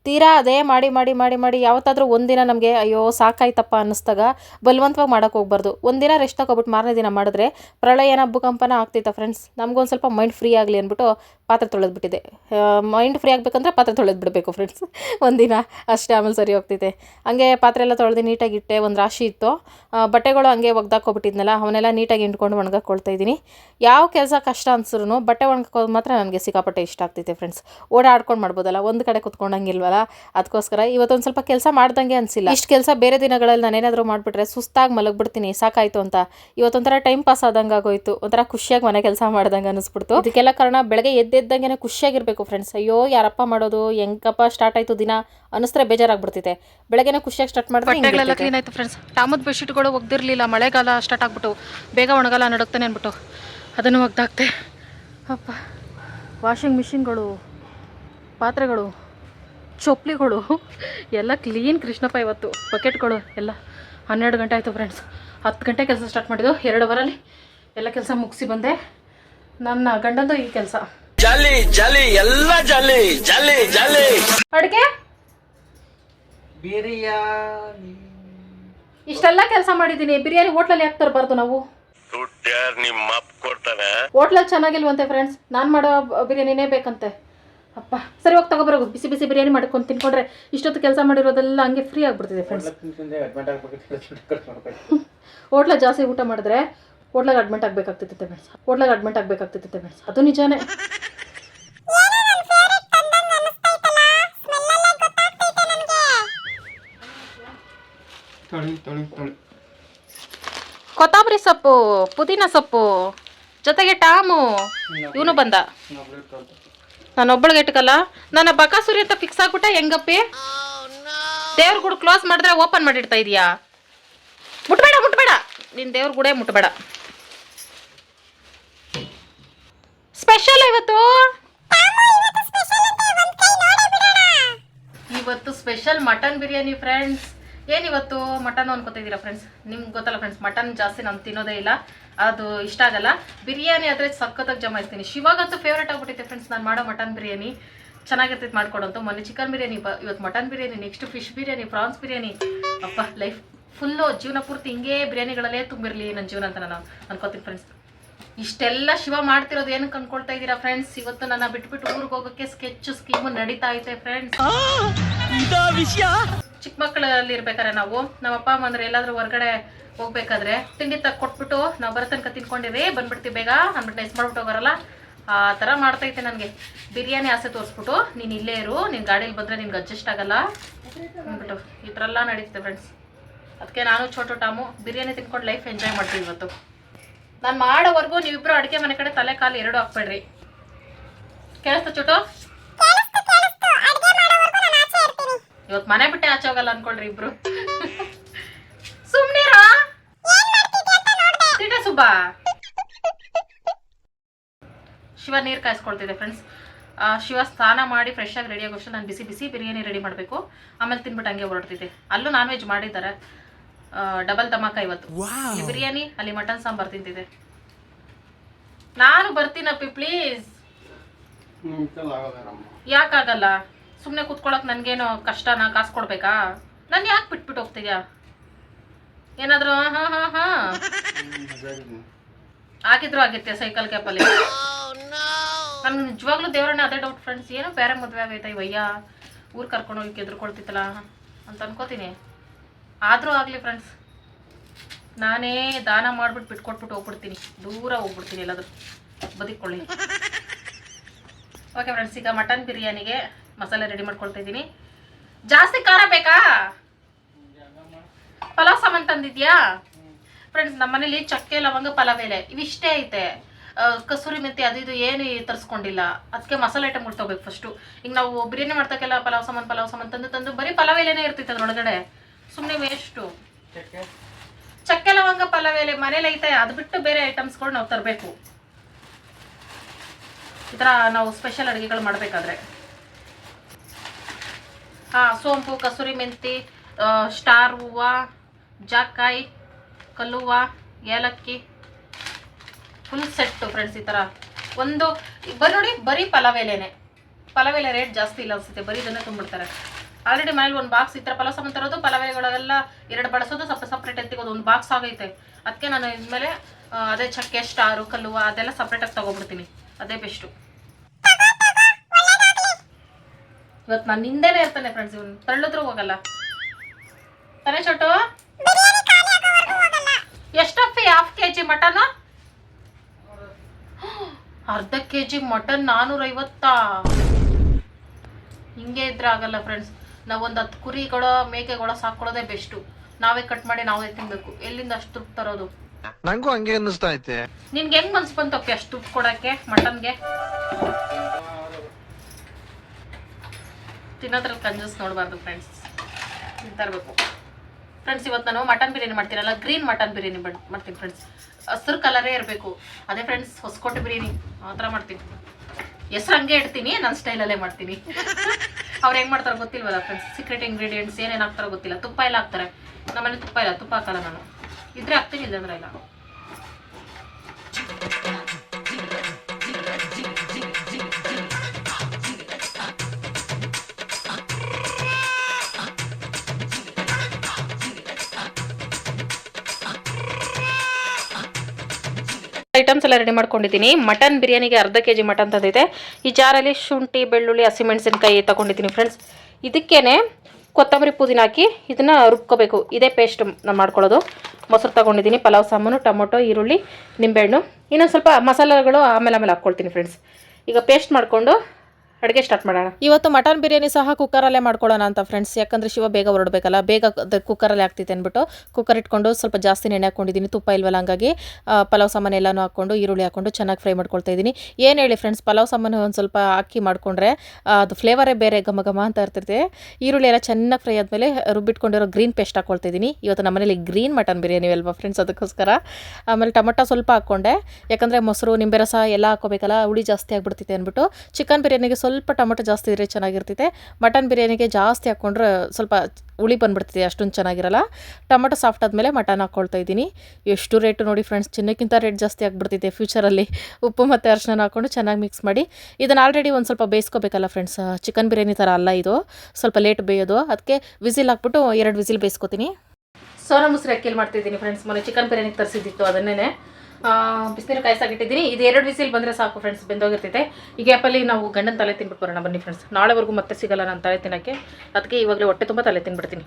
ತೀರಾ ಅದೇ ಮಾಡಿ ಮಾಡಿ ಮಾಡಿ ಮಾಡಿ ಯಾವತ್ತಾದರೂ ಒಂದಿನ ನಮಗೆ ಅಯ್ಯೋ ಸಾಕಾಯ್ತಪ್ಪ ಅನ್ನಿಸ್ದಾಗ ಬಲವಂತವಾಗಿ ಮಾಡೋಕೆ ಹೋಗ್ಬಾರ್ದು. ಒಂದಿನ ರೆಸ್ಟ್ ತಗೊಬಿಟ್ಟು ಮಾರನೇ ದಿನ ಮಾಡಿದ್ರೆ ಪ್ರಳಯನ ಭೂಕಂಪನ ಆಗ್ತಿತ್ತ ಫ್ರೆಂಡ್ಸ್ ನಮಗೊಂದು ಸ್ವಲ್ಪ ಮೈಂಡ್ ಫ್ರೀ ಆಗಲಿ ಅಂದ್ಬಿಟ್ಟು ಪಾತ್ರೆ ತೊಳೆದ್ಬಿಟ್ಟಿದೆ. ಮೈಂಡ್ ಫ್ರೀ ಆಗಬೇಕಂದ್ರೆ ಪಾತ್ರೆ ತೊಳೆದು ಬಿಡಬೇಕು ಫ್ರೆಂಡ್ಸ್ ಒಂದಿನ ಅಷ್ಟೇ ಆಮೇಲೆ ಸರಿ ಹೋಗ್ತೈತೆ ಹಂಗೆ ಪಾತ್ರೆ ಎಲ್ಲ ತೊಳೆದು ನೀಟಾಗಿ ಇಟ್ಟೆ, ಒಂದು ರಾಶಿ ಇತ್ತು. ಬಟ್ಟೆಗಳು ಹಂಗೆ ಹೋಗ್ಬಿಟ್ಟಿದ್ನಲ್ಲ ಅವನ್ನೆಲ್ಲ ನೀಟಾಗಿ ಹಿಂಡ್ಕೊಂಡು ಒಣಗಾಕೊಳ್ತಾ ಇದ್ದೀನಿ. ಯಾವ ಕೆಲಸ ಕಷ್ಟ ಅನ್ಸಿದ್ರು ಬಟ್ಟೆ ಒಣಗಾಕೋದು ಮಾತ್ರ ನನಗೆ ಸಿಕ್ಕಾಪಟ್ಟೆ ಇಷ್ಟ ಆಗ್ತೈತೆ ಫ್ರೆಂಡ್ಸ್ ಓಡಾಡ್ಕೊಂಡು ಮಾಡ್ಬೋದಲ್ಲ, ಒಂದು ಕಡೆ ಕುತ್ಕೊಂಡಂಗಿಲ್ವಲ್ಲ ಅದಕ್ಕೋಸ್ಕರ ಇವತ್ತೊಂದು ಸ್ವಲ್ಪ ಕೆಲಸ ಮಾಡ್ದಂಗೆ ಅನಿಸಿಲ್ಲ. ಇಷ್ಟು ಕೆಲಸ ಬೇರೆ ದಿನಗಳಲ್ಲಿ ನಾನೇನಾದರೂ ಮಾಡಿಬಿಟ್ರೆ ಸುಸ್ತಾಗಿ ಮಲಗ್ಬಿಡ್ತೀನಿ ಸಾಕಾಯಿತು ಅಂತ. ಇವತ್ತೊಂಥರ ಟೈಮ್ ಪಾಸ್ ಆದಂಗೆ ಆಗೋಯ್ತು. ಒಂಥರ ಖುಷಿಯಾಗಿ ಮನೆ ಕೆಲಸ ಮಾಡ್ದಂಗೆ ಅನಿಸ್ಬಿಡ್ತು. ಇದಕ್ಕೆಲ್ಲ ಕಾರಣ ಬೆಳಗ್ಗೆ ಎದ್ದೆದ್ದಂಗೆ ಖುಷಿಯಾಗಿರಬೇಕು ಫ್ರೆಂಡ್ಸ್ ಅಯ್ಯೋ ಯಾರಪ್ಪ ಮಾಡೋದು? ಹೆಂಗಪ್ಪ ಸ್ಟಾರ್ಟ್ ಆಯಿತು ದಿನ? ಅನಿಸ್ತಾರೆ ಬೇಜಾರಾಗ್ಬಿಡ್ತೈತೆ ಬೆಳಗ್ಗೆನೇ ಖುಷಿಯಾಗಿ ಸ್ಟಾರ್ಟ್ ಮಾಡಿದ್ರೆ ಕ್ಲೀನ್ ಆಯ್ತು ಫ್ರೆಂಡ್ಸ್ ಟಾಮದ್ ಬೆಡ್ಶೀಟ್ಗಳು ಒಗ್ದಿರಲಿಲ್ಲ. ಮಳೆಗಾಲ ಸ್ಟಾರ್ಟ್ ಆಗ್ಬಿಟ್ಟು. ಬೇಗ ಒಣಗಲ್ಲ ನಡುಗ್ತಾನೆ ಅಂದ್ಬಿಟ್ಟು ಅದನ್ನು ಒಗ್ದಾಕ್ತೆ. ಅಪ್ಪ. ವಾಷಿಂಗ್ ಮಿಷಿನ್ಗಳು ಪಾತ್ರೆಗಳು. ಚೊಪ್ಲಿಗಳು. ಎಲ್ಲ ಕ್ಲೀನ್ ಕೃಷ್ಣಪ್ಪ ಇವತ್ತು. ಬಕೆಟ್ಗಳು ಎಲ್ಲ. ಹನ್ನೆರಡು ಗಂಟೆ ಆಯಿತು ಫ್ರೆಂಡ್ಸ್ ಹತ್ತು ಗಂಟೆ ಕೆಲಸ ಸ್ಟಾರ್ಟ್ ಮಾಡಿದ್ದು. ಎರಡು ಅವರಲ್ಲಿ ಎಲ್ಲ ಕೆಲಸ ಮುಗಿಸಿ ಬಂದೆ. ನನ್ನ ಗಂಡಂದು ಈ ಕೆಲಸ. ಜಾಲಿ ಜಾಲಿ ಎಲ್ಲ ಜಾಲಿ ಜಾಲಿ ಜಾಲಿ. ಅಡುಗೆ? ಬಿರಿಯಾನಿ. ಇಷ್ಟೆಲ್ಲ ಕೆಲಸ ಮಾಡಿದ್ದೀನಿ. ಬಿರಿಯಾನಿ ಹೋಟ್ಲಲ್ಲಿ ಯಾಕೆ ತರಬಾರ್ದು ನಾವು? ನಿಮ್ಮ ಅಪ್ಪ ಕೊಡ್ತಾನೆ ಹೋಟ್ಲಲ್ಲಿ ಚೆನ್ನಾಗಿಲ್ವಂತೆ ಫ್ರೆಂಡ್ಸ್ ನಾನು ಮಾಡೋ ಬಿರಿಯಾನಿನೇ ಬೇಕಂತೆ. ಅಪ್ಪ ಸರಿ ಹೋಗಿ ತಗೊಬರೋ ಬಿಸಿ ಬಿಸಿ ಬಿರಿಯಾನಿ ಮಾಡ್ಕೊಂಡು ತಿನ್ಕೊಂಡ್ರೆ ಇಷ್ಟೊತ್ತು ಕೆಲಸ ಮಾಡಿರೋದೆಲ್ಲ ಹಂಗೆ ಫ್ರೀ ಆಗಿಬಿಡ್ತಿದೆ ಫ್ರೆಂಡ್ಸ್ ಹೋಟ್ಲ ಜಾಸ್ತಿ ಊಟ ಮಾಡಿದ್ರೆ ಹೋಟ್ಲಾಗ ಅಡ್ಮಿಟ್ ಆಗಬೇಕಾಗ್ತಿತ್ತೆ ಫ್ರೆಂಡ್ಸ್ ಹೋಟ್ಲಾಗ ಅಡ್ಮಿಟ್ ಆಗಬೇಕಾಗ್ತಿತ್ತೆ ಫ್ರೆಂಡ್ಸ್ ಅದು ನಿಜಾನೇ. ಕೊತ್ತಂಬರಿ ಸೊಪ್ಪು ಪುದೀನ ಸೊಪ್ಪು ಜೊತೆಗೆ ಟಾಮು ಇವನು ಬಂದ. ನಾನು ಒಬ್ಬಳಿಗೆ ಇಟ್ಕಲ್ಲ. ನನ್ನ ಬಕಾಸುರಿ ಅಂತ ಫಿಕ್ಸ್ ಆಗ್ಬಿಟ್ಟ ಹೆಂಗಪ್ಪಿ? ದೇವ್ರ ಗುಡ್ ಕ್ಲೋಸ್ ಮಾಡಿದ್ರೆ ಓಪನ್ ಮಾಡಿಡ್ತಾ ಇದೀಯಾ? ಮುಟ್ಬೇಡ ಮುಟ್ಬೇಡ. ನಿನ್ ದೇವ್ರ ಗುಡೇ ಮುಟ್ಬೇಡ. ಸ್ಪೆಷಲ್ ಇವತ್ತು? ಇವತ್ತು ಸ್ಪೆಷಲ್ ಮಟನ್ ಬಿರಿಯಾನಿ ಫ್ರೆಂಡ್ಸ್ ಏನಿವತ್ತು ಮಟನ್ ಅನ್ಕೋತಿದ್ದೀರಾ ಫ್ರೆಂಡ್ಸ್ ನಿಮ್ಗೆ ಗೊತ್ತಲ್ಲ ಫ್ರೆಂಡ್ಸ್ ಮಟನ್ ಜಾಸ್ತಿ ನಾನು ತಿನ್ನೋದೇ ಇಲ್ಲ. ಅದು ಇಷ್ಟ ಆಗಲ್ಲ. ಬಿರಿಯಾನಿ ಆದರೆ ಸಖತ್ತಾಗಿ ಜಮಾಯಿಸ್ತೀನಿ ಶಿವಾಗಂತೂ ಫೇವ್ರೇಟ್ ಆಗ್ಬಿಟ್ಟಿದೆ ಫ್ರೆಂಡ್ಸ್ ನಾನು ಮಾಡೋ ಮಟನ್ ಬಿರಿಯಾನಿ. ಚೆನ್ನಾಗಿರ್ತೈತೆ ಮಾಡ್ಕೊಡಂತು. ಮೊನ್ನೆ ಚಿಕನ್ ಬಿರಿಯಾನಿ ಇವತ್ತು mutton biryani next fish biryani prawns biryani. ಅಪ್ಪ ಲೈಫ್ ಫುಲ್ಲು ಜೀವನ ಪೂರ್ತಿ ಹಿಂಗೇ ಬಿರಿಯಾನಿಗಳಲ್ಲೇ ತುಂಬಿರಲಿ ನನ್ನ ಜೀವನ ಅಂತ ನಾನು ಅನ್ಕೋತೀನಿ ಫ್ರೆಂಡ್ಸ್ ಇಷ್ಟೆಲ್ಲ ಶಿವ ಮಾಡ್ತಿರೋದು ಏನಕ್ಕೆ ಅನ್ಕೊಳ್ತಾ ಇದ್ದೀರಾ ಫ್ರೆಂಡ್ಸ್ ಇವತ್ತು ನನ್ನ ಬಿಟ್ಬಿಟ್ಟು ಊರಿಗೆ ಹೋಗೋಕ್ಕೆ ಸ್ಕೆಚ್ ಸ್ಕೀಮು ನಡೀತಾ ಐತೆ ಫ್ರೆಂಡ್ಸ್ ಚಿಕ್ಕ ಮಕ್ಕಳಲ್ಲಿ ಇರ್ಬೇಕಾದ್ರೆ ನಾವು, ನಮ್ಮ ಅಪ್ಪ, ಅಮ್ಮ ಅಂದ್ರೆ ಎಲ್ಲಾದ್ರೂ ಹೊರಗಡೆ ಹೋಗ್ಬೇಕಾದ್ರೆ ತಿಂಡಿ ತಕ್ಕ ಕೊಟ್ಬಿಟ್ಟು ನಾವು ಬರೋ ತನಕ ತಿನ್ಕೊಂಡಿರೇ ಬಂದ್ಬಿಡ್ತೀವಿ ಬೇಗ ಅಂದ್ಬಿಟ್ಟು ನೆಸ್ ಮಾಡ್ಬಿಟ್ಟು ಹೋಗೋರಲ್ಲ? ಆ ಥರ ಮಾಡ್ತೈತೆ ನನಗೆ. ಬಿರಿಯಾನಿ ಆಸೆ ತೋರಿಸ್ಬಿಟ್ಟು, ನೀನು ಇಲ್ಲೇ ಇರು, ನೀನು ಗಾಡೀಲಿ ಬಂದರೆ ನಿನ್ಗೆ ಅಡ್ಜಸ್ಟ್ ಆಗಲ್ಲ. ಅಂದ್ಬಿಟ್ಟು, ಈ ಥರ ಎಲ್ಲ ನಡೀತದೆ ಫ್ರೆಂಡ್ಸ್ ಅದಕ್ಕೆ ನಾನು ಛೋಟು ಟಾಮು, ಬಿರಿಯಾನಿ ತಿನ್ಕೊಂಡು ಲೈಫ್ ಎಂಜಾಯ್ ಮಾಡ್ತೀವಿ ಇವತ್ತು. ನಾನು ಮಾಡೋವರೆಗೂ ನೀವಿಬ್ಬರು ಅಡುಗೆ ಮನೆ ಕಡೆ ತಲೆ ಕಾಲು ಎರಡು ಹಾಕ್ಬೇಡ್ರಿ. ಕೇಳಿಸ್ತಾ ಚೋಟು ಇವತ್ತು ಮನೆ ಬಿಟ್ಟೆ ಆಚೆ ಹೋಗಲ್ಲ ಅನ್ಕೊಳ್ರಿ ಇಬ್ರು. ಸುಮ್ನಿರಾ? ತಿಟ ಸುಬ್ಬ. ಶಿವ ನೀರು ಕಾಯಿಸ್ಕೊಳ್ತಿದ್ದೆ ಫ್ರೆಂಡ್ಸ್ ಶಿವ ಸ್ನಾನ ಮಾಡಿ ಫ್ರೆಶ್ ಆಗಿ ರೆಡಿ ಆಗೋಷ್ಟು ನಾನು ಬಿಸಿ ಬಿಸಿ ಬಿರಿಯಾನಿ ರೆಡಿ ಮಾಡಬೇಕು. ಆಮೇಲೆ ತಿನ್ಬಿಟ್ಟು ಹಂಗೆ ಹೊರಡ್ತಿದ್ದೆ. ಅಲ್ಲೂ ನಾನ್ ವೆಜ್ ಮಾಡಿದ್ದಾರೆ ಡಬಲ್ ಧಮಾಕ ಇವತ್ತು. ಇಲ್ಲಿ ಬಿರಿಯಾನಿ ಅಲ್ಲಿ ಮಟನ್ ಸಾಂಬಾರ್ ತಿಂತಿದ್ದೆ. ನಾನು ಬರ್ತೀನಪ್ಪಿ ಪ್ಲೀಸ್ ಯಾಕಾಗಲ್ಲ? ಸುಮ್ಮನೆ ಕೂತ್ಕೊಳ್ಳೋಕೆ ನನಗೇನು ಕಷ್ಟನಾ? ಕಾಸು ಕೊಡಬೇಕಾ? ನಾನು ಯಾಕೆ ಬಿಟ್ಬಿಟ್ಟು ಹೋಗ್ತೀಯಾ ಏನಾದರೂ, ಹಾಂ ಹಾಂ ಹಾಂ ಹಾಕಿದ್ರು ಆಗಿರ್ತೀಯ ಸೈಕಲ್ ಕ್ಯಾಪಲ್ಲಿ ನನ್ಗೆ ನಿಜವಾಗ್ಲೂ ದೇವರನ್ನ ಅದೇ ಡೌಟ್ ಫ್ರೆಂಡ್ಸ್ ಏನೋ ಬೇರೆ ಮದುವೆ ಆಗೈತಾ ಇವಯ್ಯ ಊರು ಕರ್ಕೊಂಡು ಹೋಗಿ ಎದ್ರುಕೊಳ್ತಿತ್ತಲ್ಲ ಅಂತ ಅನ್ಕೋತೀನಿ. ಆದರೂ ಆಗಲಿ ಫ್ರೆಂಡ್ಸ್ ನಾನೇ ದಾನ ಮಾಡಿಬಿಟ್ಟು ಬಿಟ್ಕೊಟ್ಬಿಟ್ಟು ಹೋಗ್ಬಿಡ್ತೀನಿ. ದೂರ ಹೋಗ್ಬಿಡ್ತೀನಿ ಎಲ್ಲಾದರೂ. ಬದುಕೊಳ್ಳಿ ಓಕೆ ಫ್ರೆಂಡ್ಸ್ ಈಗ ಮಟನ್ ಬಿರಿಯಾನಿಗೆ ಮಸಾಲೆ ರೆಡಿ ಮಾಡ್ಕೊಳ್ತಾ ಇದ್ದೀನಿ ಜಾಸ್ತಿ ಖಾರ ಬೇಕಾ? ಪಲಾವ್ ಸಾಮಾನು ತಂದಿದ್ಯಾ? ಫ್ರೆಂಡ್ಸ್ ನಮ್ಮನೇಲಿ ಚಕ್ಕೆ ಲವಂಗ ಪಲಾವ್ ಎಲೆ ಇವಿಷ್ಟೇ ಐತೆ. ಕಸೂರಿ ಮೆಂತಿ ಅದು ಇದು ಏನು ತರಿಸ್ಕೊಂಡಿಲ್ಲ. ಅದಕ್ಕೆ ಮಸಾಲೆ ಐಟಮ್ಗಳು ತಗೋಬೇಕು ಫಸ್ಟು ಈಗ ನಾವು ಬಿರಿಯಾನಿ ಮಾಡ್ತಕ್ಕೆಲ್ಲ ಪಲಾವ್ ಸಾಮಾನು ಪಲಾವ್ ಸಾಮಾನು ತಂದು ತಂದು ಬರೀ ಪಲಾವ್ ಎಲೆನೇ ಇರ್ತಿತ್ತು ಅದ್ರೊಳಗಡೆ. ಸುಮ್ಮನೆ ವೇಸ್ಟು ಚಕ್ಕೆ? ಲವಂಗ ಪಲಾವ್ ಎಲೆ ಮನೇಲಿ ಐತೆ. ಅದು ಬಿಟ್ಟು ಬೇರೆ ಐಟಮ್ಸ್ಗಳು ನಾವು ತರಬೇಕು. ಈ ಥರ ನಾವು ಸ್ಪೆಷಲ್ ಅಡುಗೆಗಳು ಮಾಡಬೇಕಾದ್ರೆ. ಹಾಂ ಸೋಂಪು, ಕಸೂರಿ ಮೆಂತಿ ಸ್ಟಾರ್ ಹೂವ, ಜಾಕಾಯಿ, ಕಲ್ಲುವ, ಏಲಕ್ಕಿ ಫುಲ್ ಸೆಟ್ಟು ಫ್ರೆಂಡ್ಸ್ ಈ ಥರ ಒಂದು ಬರೀ ನೋಡಿ, ಬರೀ ಪಲಾವ್ ಎಲೆನೆ ಪಲಾವ್ ರೇಟ್ ಜಾಸ್ತಿ ಇಲ್ಲ ಅನ್ಸುತ್ತೆ, ಬರೀ ಇದನ್ನೇ ತುಂಬಿಡ್ತಾರೆ. ಆಲ್ರೆಡಿ ಮನೇಲಿ ಒಂದು ಬಾಕ್ಸ್ ಈ ಥರ ಪಲಾವ್ ಸಾಮಾನು ತರೋದು ಪಲಾವೆಗಳೆಲ್ಲ ಎರಡು ಬಳಸೋದು ಸ್ವಲ್ಪ ಸಪ್ರೇಟ್ ಎತ್ತಿಗೋದು ಒಂದು ಬಾಕ್ಸ್ ಆಗೈತೆ. ಅದಕ್ಕೆ ನಾನು ಇದ್ಮೇಲೆ ಅದೇ ಚಕ್ಕೆ, ಸ್ಟಾರು, ಕಲ್ಲುವ ಅದೆಲ್ಲ ಸಪ್ರೇಟಾಗಿ ತೊಗೊಬಿಡ್ತೀನಿ ಅದೇ ಬೆಸ್ಟು ಇವತ್ತು ನಾನು ನಿಂದೇನೆ ಇರ್ತಾನೆ ಫ್ರೆಂಡ್ಸ್ ಇವನು ತಳ್ಳಿದ್ರು ಹೋಗಲ್ಲ. ತಾನೇ ಚೋಟು ಎಷ್ಟಪ್ಪಿ ಹಾಫ್ ಕೆ ಜಿ ಮಟನ್ ಅರ್ಧ ಕೆ ಜಿ ಮಟನ್ ನಾನೂರೈವತ್ತಾ? ಹಿಂಗೆ ಇದ್ರೆ ಆಗಲ್ಲ ಫ್ರೆಂಡ್ಸ್ ನಾವೊಂದು ಹತ್ತು ಕುರಿಗಳ ಮೇಕೆಗಳ ಸಾಕೊಳ್ಳೋದೇ ಬೆಸ್ಟು. ನಾವೇ ಕಟ್ ಮಾಡಿ ನಾವೇ ತಿನ್ಬೇಕು. ಎಲ್ಲಿಂದ ಅಷ್ಟು ದುಡ್ಡು ತರೋದು? ನಂಗೂ ಹಂಗೆ ಅನ್ನಿಸ್ತಾ ಐತೆ. ನಿನ್ಗೆ ಹೆಂಗ್ ಮನ್ಸು ಬಂತಪ್ಪಿ ಅಷ್ಟು ದುಡ್ಡು ಕೊಡಕ್ಕೆ ಮಟನ್ಗೆ ತಿನ್ನೋದ್ರಲ್ಲಿ ಕಂಜೂಸ್ ನೋಡಬಾರ್ದು ಫ್ರೆಂಡ್ಸ್ ತಿಂತಾ ಇರಬೇಕು ಫ್ರೆಂಡ್ಸ್ ಇವತ್ತು ನಾನು ಮಟನ್ ಬಿರಿಯಾನಿ ಮಾಡ್ತೀನಲ್ಲ ಗ್ರೀನ್ ಮಟನ್ ಬಿರಿಯಾನಿ ಮಾಡ್- ಮಾಡ್ತೀನಿ ಫ್ರೆಂಡ್ಸ್ ಹಸಿರು ಕಲರೇ ಇರಬೇಕು. ಅದೇ ಫ್ರೆಂಡ್ಸ್ ಹೊಸಕೋಟೆ ಬಿರಿಯಾನಿ, ಆ ಥರ ಮಾಡ್ತೀನಿ. ಹೆಸ್ರು ಹಂಗೆ ಇಡ್ತೀನಿ ನನ್ನ ಸ್ಟೈಲಲ್ಲೇ ಮಾಡ್ತೀನಿ. ಅವ್ರು ಹೆಂಗೆ ಮಾಡ್ತಾರೋ ಗೊತ್ತಿಲ್ವಲ್ಲ ಫ್ರೆಂಡ್ಸ್ ಸೀಕ್ರೆಟ್ ಇಂಗ್ರೀಡಿಯೆಂಟ್ಸ್ ಏನೇನು ಹಾಕ್ತಾರೋ ಗೊತ್ತಿಲ್ಲ. ತುಪ್ಪ ಎಲ್ಲ ಹಾಕ್ತಾರೆ. ನಮ್ಮಲ್ಲಿ ತುಪ್ಪ ಇಲ್ಲ, ತುಪ್ಪ ಹಾಕಲ್ಲ ನಾನು. ಇದ್ರೆ ಹಾಕ್ತೀನಿ ಇಲ್ಲಂದ್ರೆ ಇಲ್ಲ. ಐಟಮ್ಸ್ ಎಲ್ಲ ರೆಡಿ ಮಾಡ್ಕೊಂಡಿದ್ದೀನಿ. ಮಟನ್ ಬಿರಿಯಾನಿಗೆ ಅರ್ಧ ಕೆ ಜಿ ಮಟನ್ ತಂದಿದೆ ಈ ಜಾರಲ್ಲಿ ಶುಂಠಿ, ಬೆಳ್ಳುಳ್ಳಿ ಹಸಿಮೆಣಸಿನಕಾಯಿ ತಗೊಂಡಿದ್ದೀನಿ ಫ್ರೆಂಡ್ಸ್ ಇದಕ್ಕೇ ಕೊತ್ತಂಬರಿ ಪುದಿನ ಹಾಕಿ ಇದನ್ನು ರುಬ್ಕೋಬೇಕು. ಇದೇ ಪೇಸ್ಟ್ ನಾನು ಮಾಡ್ಕೊಳ್ಳೋದು. ಮೊಸರು ತಗೊಂಡಿದ್ದೀನಿ. ಪಲಾವ್ ಸಾಮಾನು ಟೊಮೊಟೊ, ಈರುಳ್ಳಿ, ನಿಂಬೆಹಣ್ಣು. ಇನ್ನೊಂದು ಸ್ವಲ್ಪ ಮಸಾಲೆಗಳು ಆಮೇಲೆ ಆಮೇಲೆ ಹಾಕ್ಕೊಳ್ತೀನಿ ಫ್ರೆಂಡ್ಸ್ ಈಗ ಪೇಸ್ಟ್ ಮಾಡಿಕೊಂಡು ಅಡುಗೆ ಸ್ಟಾರ್ಟ್ ಮಾಡೋಣ. ಇವತ್ತು ಮಟನ್ ಬಿರಿಯಾನಿ ಸಹ ಕುಕ್ಕರಲ್ಲೇ ಮಾಡ್ಕೊಳ್ಳೋಣ ಅಂತ ಫ್ರೆಂಡ್ಸ್ ಯಾಕಂದ್ರೆ ಶಿವ ಬೇಗ ಹೊರಡಬೇಕಲ್ಲ, ಬೇಗ ಕುಕ್ಕರಲ್ಲೇ ಆಗ್ತಿದೆ ಅಂದ್ಬಿಟ್ಟು ಕುಕ್ಕರ್ ಇಟ್ಕೊಂಡು ಸ್ವಲ್ಪ ಜಾಸ್ತಿ ನೆನೆ ಹಾಕೊಂಡಿದ್ದೀನಿ ತುಪ್ಪ ಇಲ್ವಲ್ಲ, ಹಂಗಾಗಿ ಪಲಾವ್ ಸಾಮಾನು ಎಲ್ಲನೂ ಹಾಕೊಂಡು ಈರುಳ್ಳಿ ಹಾಕ್ಕೊಂಡು ಚೆನ್ನಾಗಿ ಫ್ರೈ ಮಾಡ್ಕೊಳ್ತಾ ಇದ್ದೀನಿ. ಏನು ಹೇಳಿ ಫ್ರೆಂಡ್ಸ್ ಪಲಾವ್ ಸಾಮಾನು ಒಂದು ಸ್ವಲ್ಪ ಅಕ್ಕಿ ಮಾಡಿಕೊಂಡ್ರೆ ಅದು ಫ್ಲೇವರೇ ಬೇರೆ ಘಮ ಘಮ ಅಂತ ಇರ್ತೈತೆ. ಈರುಳ್ಳಿ ಎಲ್ಲ ಚೆನ್ನಾಗಿ ಫ್ರೈ ಆದಮೇಲೆ ರುಬ್ಬಿಟ್ಕೊಂಡಿರೋ ಗ್ರೀನ್ ಪೇಸ್ಟ್ ಹಾಕ್ಕೊಳ್ತಾ ಇದ್ದೀನಿ. ಇವತ್ತು ನಮ್ಮನೇಲಿ ಗ್ರೀನ್ ಮಟನ್ ಬಿರಿಯಾನಿ ಅಲ್ವಾ ಫ್ರೆಂಡ್ಸ್ ಅದಕ್ಕೋಸ್ಕರ. ಆಮೇಲೆ ಟೊಮೊಟೊ ಸ್ವಲ್ಪ ಹಾಕ್ಕೊಂಡೆ. ಯಾಕಂದರೆ ಮೊಸರು, ನಿಂಬೆ ರಸ ಎಲ್ಲ ಹಾಕೋಬೇಕಲ್ಲ ಹುಳಿ ಜಾಸ್ತಿ ಆಗಿಬಿಡ್ತಿದೆ ಅಂದ್ಬಿಟ್ಟು ಚಿಕನ್ ಬಿರಿಯಾನಿಗೆ ಸ್ವಲ್ಪ ಟೊಮೊಟೊ ಜಾಸ್ತಿ ಇದ್ರೆ ಚೆನ್ನಾಗಿರ್ತೈತೆ ಮಟನ್ ಬಿರಿಯಾನಿಗೆ ಜಾಸ್ತಿ ಹಾಕ್ಕೊಂಡ್ರೆ ಸ್ವಲ್ಪ ಹುಳಿ ಬಂದ್ಬಿಡ್ತಿದೆ, ಅಷ್ಟೊಂದು ಚೆನ್ನಾಗಿರಲ್ಲ. ಟೊಮೊಟೊ ಸಾಫ್ಟ್ ಆದಮೇಲೆ ಮಟನ್ ಹಾಕ್ಕೊಳ್ತಾ ಇದ್ದೀನಿ. ಎಷ್ಟು ರೇಟು ನೋಡಿ ಫ್ರೆಂಡ್ಸ್ ಚಿನ್ನಕ್ಕಿಂತ ರೇಟ್ ಜಾಸ್ತಿ ಆಗಿಬಿಡ್ತಿದೆ ಫ್ಯೂಚರಲ್ಲಿ ಉಪ್ಪು ಮತ್ತು ಅರ್ಶನ ಹಾಕ್ಕೊಂಡು ಚೆನ್ನಾಗಿ ಮಿಕ್ಸ್ ಮಾಡಿ. ಇದನ್ನು ಆಲ್ರೆಡಿ ಒಂದು ಸ್ವಲ್ಪ ಬೇಯಿಸ್ಕೋಬೇಕಲ್ಲ ಫ್ರೆಂಡ್ಸ್ ಚಿಕನ್ ಬಿರಿಯಾನಿ ಥರ ಅಲ್ಲ ಇದು. ಸ್ವಲ್ಪ ಲೇಟ್ ಬೇಯೋದು. ಅದಕ್ಕೆ ವಿಸಿಲ್ ಹಾಕ್ಬಿಟ್ಟು ಎರಡು ವಿಸಿಲ್ ಬೇಯಿಸ್ಕೊತೀನಿ. ಸೋನಾ ಮುಸ್ರಿ ಅಕ್ಕಿಲಿ ಮಾಡ್ತಿದ್ದೀನಿ ಫ್ರೆಂಡ್ಸ್ ಮೊನ್ನೆ ಚಿಕನ್ ಬಿರಿಯಾನಿಗೆ ತರಿಸಿದ್ದಿತ್ತು ಅದನ್ನೇ ಬಿಸಿನೀರು ಕಾಯಿಸಾಗಿಟ್ಟಿದ್ದೀನಿ. ಇದು ಎರಡು ವಿಸಿಲ್ ಬಂದರೆ ಸಾಕು ಫ್ರೆಂಡ್ಸ್ ಬೆಂದೋಗಿರ್ತೈತೆ. ಈ ಗ್ಯಾಪಲ್ಲಿ ನಾವು ಗಂಡನ ತಲೆ ತಿನ್ಬಿಟ್ಟು ಬರೋಣ ಬನ್ನಿ ಫ್ರೆಂಡ್ಸ್ ನಾಳೆವರೆಗೂ ಮತ್ತೆ ಸಿಗಲ್ಲ ನಾನು ತಲೆ ತಿನ್ನೋಕ್ಕೆ. ಅದಕ್ಕೆ ಇವಾಗಲೇ ಹೊಟ್ಟೆ ತುಂಬ ತಲೆ ತಿನ್ಬಿಡ್ತೀನಿ.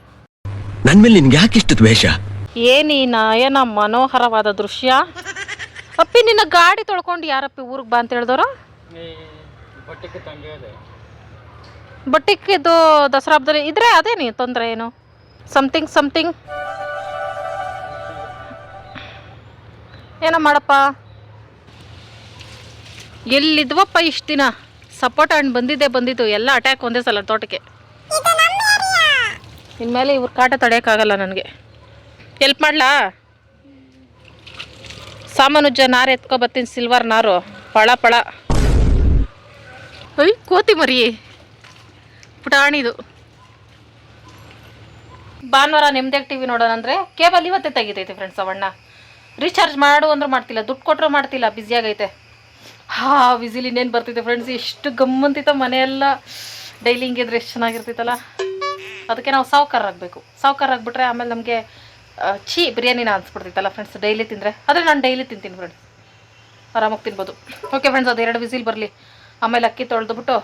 ನನ್ನ ಮೇಲೆ ನಿನ್ಗೆ ಯಾಕೆ ಇಷ್ಟು ದ್ವೇಷ ಏನಿ ನಯನ ಮನೋಹರವಾದ ದೃಶ್ಯ. ಅಪ್ಪಿ ನಿನ್ನ ಗಾಡಿ ತೊಳ್ಕೊಂಡು ಯಾರಪ್ಪಿ ಊರಿಗೆ ಬಾ ಅಂತ ಹೇಳಿದವರು? ಬಟ್ಟಿಕ್ಕಿದ್ದು ದಸರಾ ಹಬ್ಬದಲ್ಲಿ ಇದ್ರೆ ಅದೇನಿ ತೊಂದರೆ ಏನು? ಸಮಥಿಂಗ್ ಸಮಥಿಂಗ್ ಏನೋ ಮಾಡಪ್ಪ? ಎಲ್ಲಿದ್ವಪ್ಪ ಇಷ್ಟು ದಿನ? ಸಪೋಟ ಹಣ್ಣು ಬಂದಿದ್ದೆ ಬಂದಿದ್ದು ಎಲ್ಲ ಅಟ್ಯಾಕ್ ಒಂದೇ ಸಲ ತೋಟಕ್ಕೆ. ಇನ್ಮೇಲೆ ಇವ್ರ ಕಾಟ ತಡೆಯೋಕ್ಕಾಗಲ್ಲ ನನಗೆ. ಎಲ್ಪ್ ಮಾಡ್ಲಾ? ಸಾಮಾನುಜ್ಜ ನಾರು ಎತ್ಕೊ ಬರ್ತೀನಿ ಸಿಲ್ವರ್ ನಾರು. ಪಳ ಪಳ. ಅಯ್ಯ ಕೋತಿ ಮರಿ. ಪುಟಾಣಿದು ಭಾನುವಾರ ನೆಮ್ಮದಿಯಾಗಿ ಟಿ ವಿ ನೋಡೋಣ ಅಂದರೆ ಕೇಬಲ್ ಇವತ್ತೇ ತೆಗಿತೈತೆ ಫ್ರೆಂಡ್ಸ್ ಅವಣ್ಣ. ರೀಚಾರ್ಜ್ ಮಾಡು ಅಂದ್ರೆ ಮಾಡ್ತಿಲ್ಲ, ದುಡ್ಡು ಕೊಟ್ಟರು ಮಾಡ್ತಿಲ್ಲ ಬ್ಯುಸಿಯಾಗೈತೆ ಹಾ ವಿಸಿಲ್ ಇನ್ನೇನು ಬರ್ತಿದೆ ಫ್ರೆಂಡ್ಸ್ ಎಷ್ಟು ಗಮ್ಮಂತಿತ್ತ ಮನೆಯೆಲ್ಲ ಡೈಲಿ ಹಿಂಗಿದ್ರೆ ಎಷ್ಟು ಚೆನ್ನಾಗಿರ್ತಿತ್ತಲ್ಲ? ಅದಕ್ಕೆ ನಾವು ಸಾವುಕಾರಾಗಬೇಕು. ಸಾವುಕಾರರಾಗ್ಬಿಟ್ರೆ ಆಮೇಲೆ ನಮಗೆ ಛೀ, ಬಿರಿಯಾನಿನ ಅನ್ಸ್ಬಿಡ್ತೈತಲ್ಲ ಫ್ರೆಂಡ್ಸ್ ಡೈಲಿ ತಿಂದರೆ. ಆದರೆ ನಾನು ಡೈಲಿ ತಿಂತೀನಿ ಫ್ರೆಂಡ್ಸ್ ಆರಾಮಾಗಿ ತಿನ್ಬೋದು. ಓಕೆ ಫ್ರೆಂಡ್ಸ್ ಅದು ಎರಡು ವಿಸಿಲ್ ಬರಲಿ. ಆಮೇಲೆ ಅಕ್ಕಿ ತೊಳೆದ್ಬಿಟ್ಟು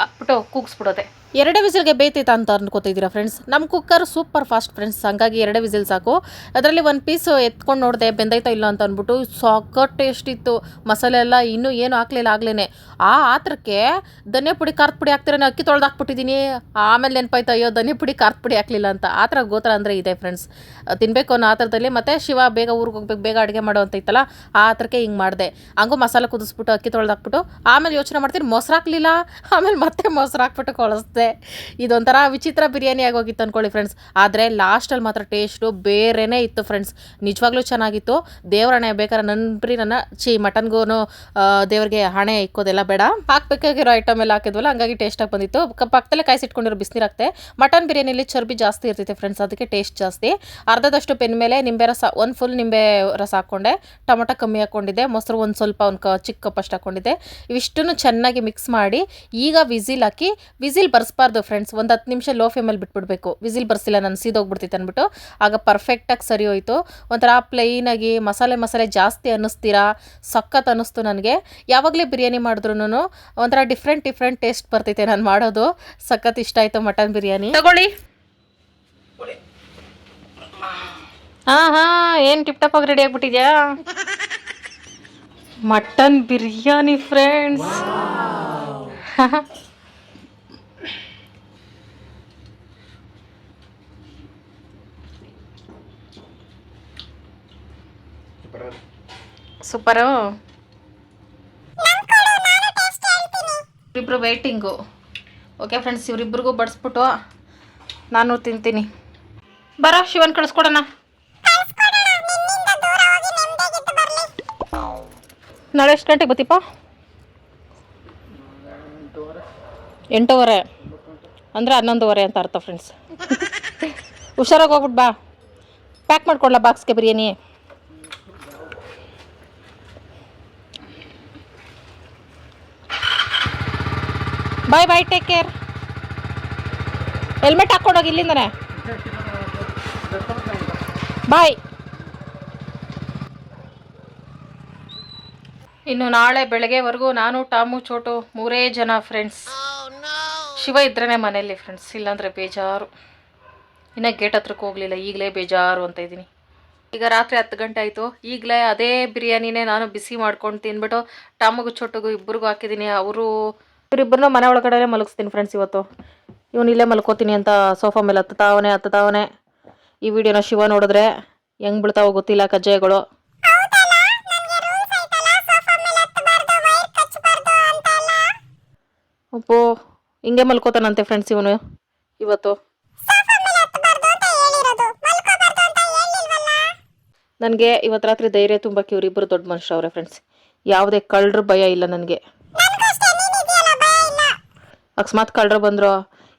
ಹಾಕ್ಬಿಟ್ಟು ಕೂಗಿಸ್ಬಿಡೋದೆ. ಎರಡೇ ವಿಸಿಲ್ಗೆ ಬೇಯ್ತೈತ ಅಂತ ಅನ್ಕೋತಿದ್ದೀರಾ ಫ್ರೆಂಡ್ಸ್ ನಮ್ಮ ಕುಕ್ಕರ್ ಸೂಪರ್ ಫಾಸ್ಟ್ ಫ್ರೆಂಡ್ಸ್ ಹಂಗಾಗಿ ಎರಡೇ ವಿಸಿಲ್ ಸಾಕು. ಅದರಲ್ಲಿ ಒಂದು ಪೀಸ್ ಎತ್ಕೊಂಡು ನೋಡಿದೆ ಬೆಂದೈತಾ ಇಲ್ಲ ಅಂತ ಅಂದ್ಬಿಟ್ಟು ಸಾಕಟ್ ಟೇಸ್ಟ್ ಇತ್ತು. ಮಸಾಲೆ ಎಲ್ಲ ಇನ್ನೂ ಏನು ಹಾಕ್ಲಿಲ್ಲ ಆಗ್ಲೇ ಆ ಆತ್ರಕ್ಕೆ ಧನ್ಯ ಪುಡಿ, ಖಾರದ ಪುಡಿ ಹಾಕ್ತಿರೋ ಅಕ್ಕಿ ತೊಳೆದು ಹಾಕ್ಬಿಟ್ಟಿದ್ದೀನಿ. ಆಮೇಲೆ ನೆನಪಾಯ್ತು, ಅಯ್ಯೋ, ಧನ್ಯ ಪುಡಿ, ಖಾರದ ಪುಡಿ ಹಾಕ್ಲಿಲ್ಲ ಅಂತ. ಆ ಥರ ಗೋತ್ರ ಅಂದರೆ ಇದೆ ಫ್ರೆಂಡ್ಸ್ ತಿನ್ನಬೇಕು ಅನ್ನೋ ಆ ಥರದಲ್ಲಿ ಮತ್ತು ಶಿವ ಬೇಗ ಊರಿಗೆ ಹೋಗ್ಬೇಕು, ಬೇಗ ಅಡುಗೆ ಮಾಡೋ ಅಂತ ಇತ್ತಲ್ಲ, ಆ ಥರಕ್ಕೆ ಹಿಂಗೆ ಮಾಡಿದೆ. ಹಂಗೂ ಮಸಾಲೆ ಕುದಿಸ್ಬಿಟ್ಟು ಅಕ್ಕಿ ತೊಳೆದು ಹಾಕ್ಬಿಟ್ಟು, ಆಮೇಲೆ ಯೋಚನೆ ಮಾಡ್ತೀನಿ, ಮೊಸರು ಹಾಕ್ಲಿಲ್ಲ. ಆಮೇಲೆ ಮತ್ತೆ ಮೊಸರು ಹಾಕ್ಬಿಟ್ಟು ಕಳಿಸ್ದೆ. ಇದೊಂಥರ ವಿಚಿತ್ರ ಬಿರಿಯಾನಿ ಆಗೋಗಿತ್ತು ಅಂದ್ಕೊಳ್ಳಿ ಫ್ರೆಂಡ್ಸ್ ಆದರೆ ಲಾಸ್ಟಲ್ಲಿ ಮಾತ್ರ ಟೇಸ್ಟು ಬೇರೆನೇ ಇತ್ತು ಫ್ರೆಂಡ್ಸ್ ನಿಜವಾಗ್ಲೂ ಚೆನ್ನಾಗಿತ್ತು. ದೇವರಣೆ ಬೇಕಾದ್ರೆ ನನ್ನ ನನ್ನ ಚಿ ಮಟನ್ಗೂ ದೇವ್ರಿಗೆ ಹಣೆ ಇಕ್ಕೋದೆಲ್ಲ ಬೇಡ. ಹಾಕ್ಬೇಕಾಗಿರೋ ಐಟಮ್ ಎಲ್ಲ ಹಾಕಿದ್ವಲ್ಲ, ಹಂಗಾಗಿ ಟೇಸ್ಟಾಗಿ ಬಂದಿತ್ತು. ಪಕ್ಕದಲ್ಲೇ ಕಾಯಿಸಿಟ್ಕೊಂಡಿರೋ ಬಿಸಿನೀರು ಹಾಕ್ತೆ. ಮಟನ್ ಬಿರಿಯಾನಿಲಿ ಚರ್ಬಿ ಜಾಸ್ತಿ ಇರ್ತೈತೆ ಫ್ರೆಂಡ್ಸ್ ಅದಕ್ಕೆ ಟೇಸ್ಟ್ ಜಾಸ್ತಿ. ಅರ್ಧದಷ್ಟು ಪೆನ್ ಮೇಲೆ ನಿಂಬೆ ರಸ, ಒಂದು ಫುಲ್ ನಿಂಬೆ ರಸ ಹಾಕ್ಕೊಂಡೆ. ಟೊಮೊಟೊ ಕಮ್ಮಿ ಹಾಕ್ಕೊಂಡಿದ್ದೆ. ಮೊಸರು ಒಂದು ಸ್ವಲ್ಪ ಒಂದು ಕ, ಚಿಕ್ಕ ಕಪ್ಪಷ್ಟು ಹಾಕ್ಕೊಂಡಿದ್ದೆ. ಇವಿಷ್ಟನ್ನು ಚೆನ್ನಾಗಿ ಮಿಕ್ಸ್ ಮಾಡಿ ಈಗ ವಿಸಿಲ್ ಹಾಕಿ, ವಿಸಿಲ್ ಬರ್ಸ್ಬಾರ್ದು ಫ್ರೆಂಡ್ಸ್ ಒಂದು ಹತ್ತು ನಿಮಿಷ ಲೋ ಫ್ಲೇಮಲ್ಲಿ ಬಿಟ್ಬಿಡ್ಬೇಕು. ವಿಸಿಲ್ ಬರ್ಸಿಲ್ಲ ನಾನು ಸೀದೋಗ್ಬಿಡ್ತಿತ್ತು ಅಂದ್ಬಿಟ್ಟು ಆಗ ಪರ್ಫೆಕ್ಟಾಗಿ ಸರಿ ಹೋಯಿತು. ಒಂಥರ ಪ್ಲೈನಾಗಿ ಮಸಾಲೆ ಮಸಾಲೆ ಜಾಸ್ತಿ ಅನ್ನಿಸ್ತೀರಾ? ಸಖತ್ ಅನ್ನಿಸ್ತು ನನಗೆ. ಯಾವಾಗಲೇ ಬಿರಿಯಾನಿ ಮಾಡಿದ್ರು ಒಂಥರ ಡಿಫ್ರೆಂಟ್ ಡಿಫ್ರೆಂಟ್ ಟೇಸ್ಟ್ ಬರ್ತೈತೆ ನಾನು ಮಾಡೋದು. ಸಖತ್ ಇಷ್ಟ ಆಯಿತು ಮಟನ್ ಬಿರಿಯಾನಿ. ತಗೊಳ್ಳಿ. ಹಾಂ ಹಾಂ ಏನು ಟಿಪ್ ಟಾಪ್ ಆಗಿ ready ಆಗಿಬಿಟ್ಟಿದ್ಯಾ? Mutton biryani friends super. ಇಬ್ಬರು ವೇಟಿಂಗು ಓಕೆ ಫ್ರೆಂಡ್ಸ್ ಇವರಿಬ್ಬರಿಗೂ ಬಡಿಸ್ಬಿಟ್ಟು ನಾನು ತಿಂತೀನಿ. ಬರೋ, ಶಿವನ್ ಕಳಿಸ್ಕೊಡೋಣ. ನಾಳೆ ಎಷ್ಟು ಗಂಟೆಗೆ ಬತ್ತೀಪ ಎಂಟೂವರೆ. ಅಂದರೆ ಹನ್ನೊಂದುವರೆ ಅಂತ ಅರ್ಥ ಫ್ರೆಂಡ್ಸ್ ಹುಷಾರಾಗಿ ಹೋಗ್ಬಿಟ್ಟು ಬಾ. ಪ್ಯಾಕ್ ಮಾಡ್ಕೊಡ್ಲಾ ಬಾಕ್ಸ್ಗೆ biryani? Bye bye take care helmet ಹಾಕ್ಕೊಂಡೋಗಿ ಇಲ್ಲಿಂದನೇ. ಬಾಯ್ ಇನ್ನು ನಾಳೆ ಬೆಳಗ್ಗೆವರೆಗೂ ನಾನು, ಟಾಮು, ಚೋಟು ಮೂರೇ ಜನ ಫ್ರೆಂಡ್ಸ್ ಶಿವ ಇದ್ರೇ ಮನೆಯಲ್ಲಿ ಫ್ರೆಂಡ್ಸ್ ಇಲ್ಲಾಂದರೆ ಬೇಜಾರು. ಇನ್ನು ಗೇಟ್ ಹತ್ರಕ್ಕೆ ಹೋಗಲಿಲ್ಲ, ಈಗಲೇ ಬೇಜಾರು ಅಂತ ಇದ್ದೀನಿ. ಈಗ ರಾತ್ರಿ ಹತ್ತು ಗಂಟೆ ಆಯಿತು. ಈಗಲೇ ಅದೇ ಬಿರಿಯಾನಿನೇ ನಾನು ಬಿಸಿ ಮಾಡ್ಕೊಂಡು ತಿಂದ್ಬಿಟ್ಟು ಟಾಮುಗೂ ಚೋಟುಗೂ ಇಬ್ಬರಿಗೂ ಹಾಕಿದ್ದೀನಿ. ಅವರು ಇವರಿಬ್ಬರನ್ನ ಮನೆ ಒಳಗಡೆ ಮಲಗಿಸ್ತೀನಿ ಫ್ರೆಂಡ್ಸ್ ಇವತ್ತು. ಇವನು ಇಲ್ಲೇ ಮಲ್ಕೋತೀನಿ ಅಂತ ಸೋಫಾ ಮೇಲೆ ಹತ್ತತಾವನೆ ಹತ್ತತಾವನೆ ಈ ವಿಡಿಯೋನ ಶಿವ ನೋಡಿದ್ರೆ ಹೆಂಗೆ ಬೀಳ್ತಾವೋ ಗೊತ್ತಿಲ್ಲ ಕಜ್ಜಾಯಗಳು. ಅಪ್ಪೋ, ಹಿಂಗೆ ಮಲ್ಕೋತಾನಂತೆ ಫ್ರೆಂಡ್ಸ್ ಇವನು ಇವತ್ತು. ನನಗೆ ಇವತ್ತು ರಾತ್ರಿ ಧೈರ್ಯ ತುಂಬಕ್ಕೆ ಇವರಿಬ್ಬರು ದೊಡ್ಡ ಮನುಷ್ಯ ಅವರೇ ಫ್ರೆಂಡ್ಸ್ ಯಾವುದೇ ಕಳ್ಳರ ಭಯ ಇಲ್ಲ ನನಗೆ. ಅಕಸ್ಮಾತ್ ಕಳ್ರ ಬಂದ್ರ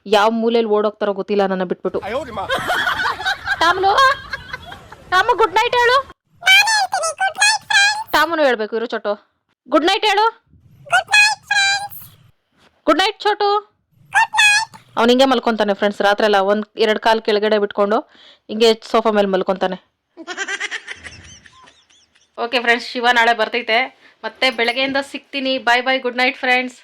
ಯಾವ ಮೂಲೆಯಲ್ಲಿ ಓಡೋಗ್ತಾರೋ ಗೊತ್ತಿಲ್ಲ ನನ್ನ ಬಿಟ್ಬಿಟ್ಟು. ಟಾಮು ಗುಡ್ ನೈಟ್ ಹೇಳು. ತಾಮನು ಹೇಳ್ಬೇಕು ಇರು ಚೋಟು. ಗುಡ್ ನೈಟ್ ಹೇಳು. Good night Chotu. ಅವ್ನು ಹಿಂಗೆ ಮಲ್ಕೊತಾನೆ ಫ್ರೆಂಡ್ಸ್ ರಾತ್ರಿ ಎಲ್ಲ ಒಂದು ಎರಡು ಕಾಲು ಕೆಳಗಡೆ ಬಿಟ್ಕೊಂಡು ಹಿಂಗೆ ಸೋಫಾ ಮೇಲೆ ಮಲ್ಕೊತಾನೆ. ಓಕೆ ಫ್ರೆಂಡ್ಸ್ ಶಿವ ನಾಳೆ ಬರ್ತೈತೆ. ಮತ್ತೆ ಬೆಳಗ್ಗೆಯಿಂದ ಸಿಗ್ತೀನಿ. Bye bye good night friends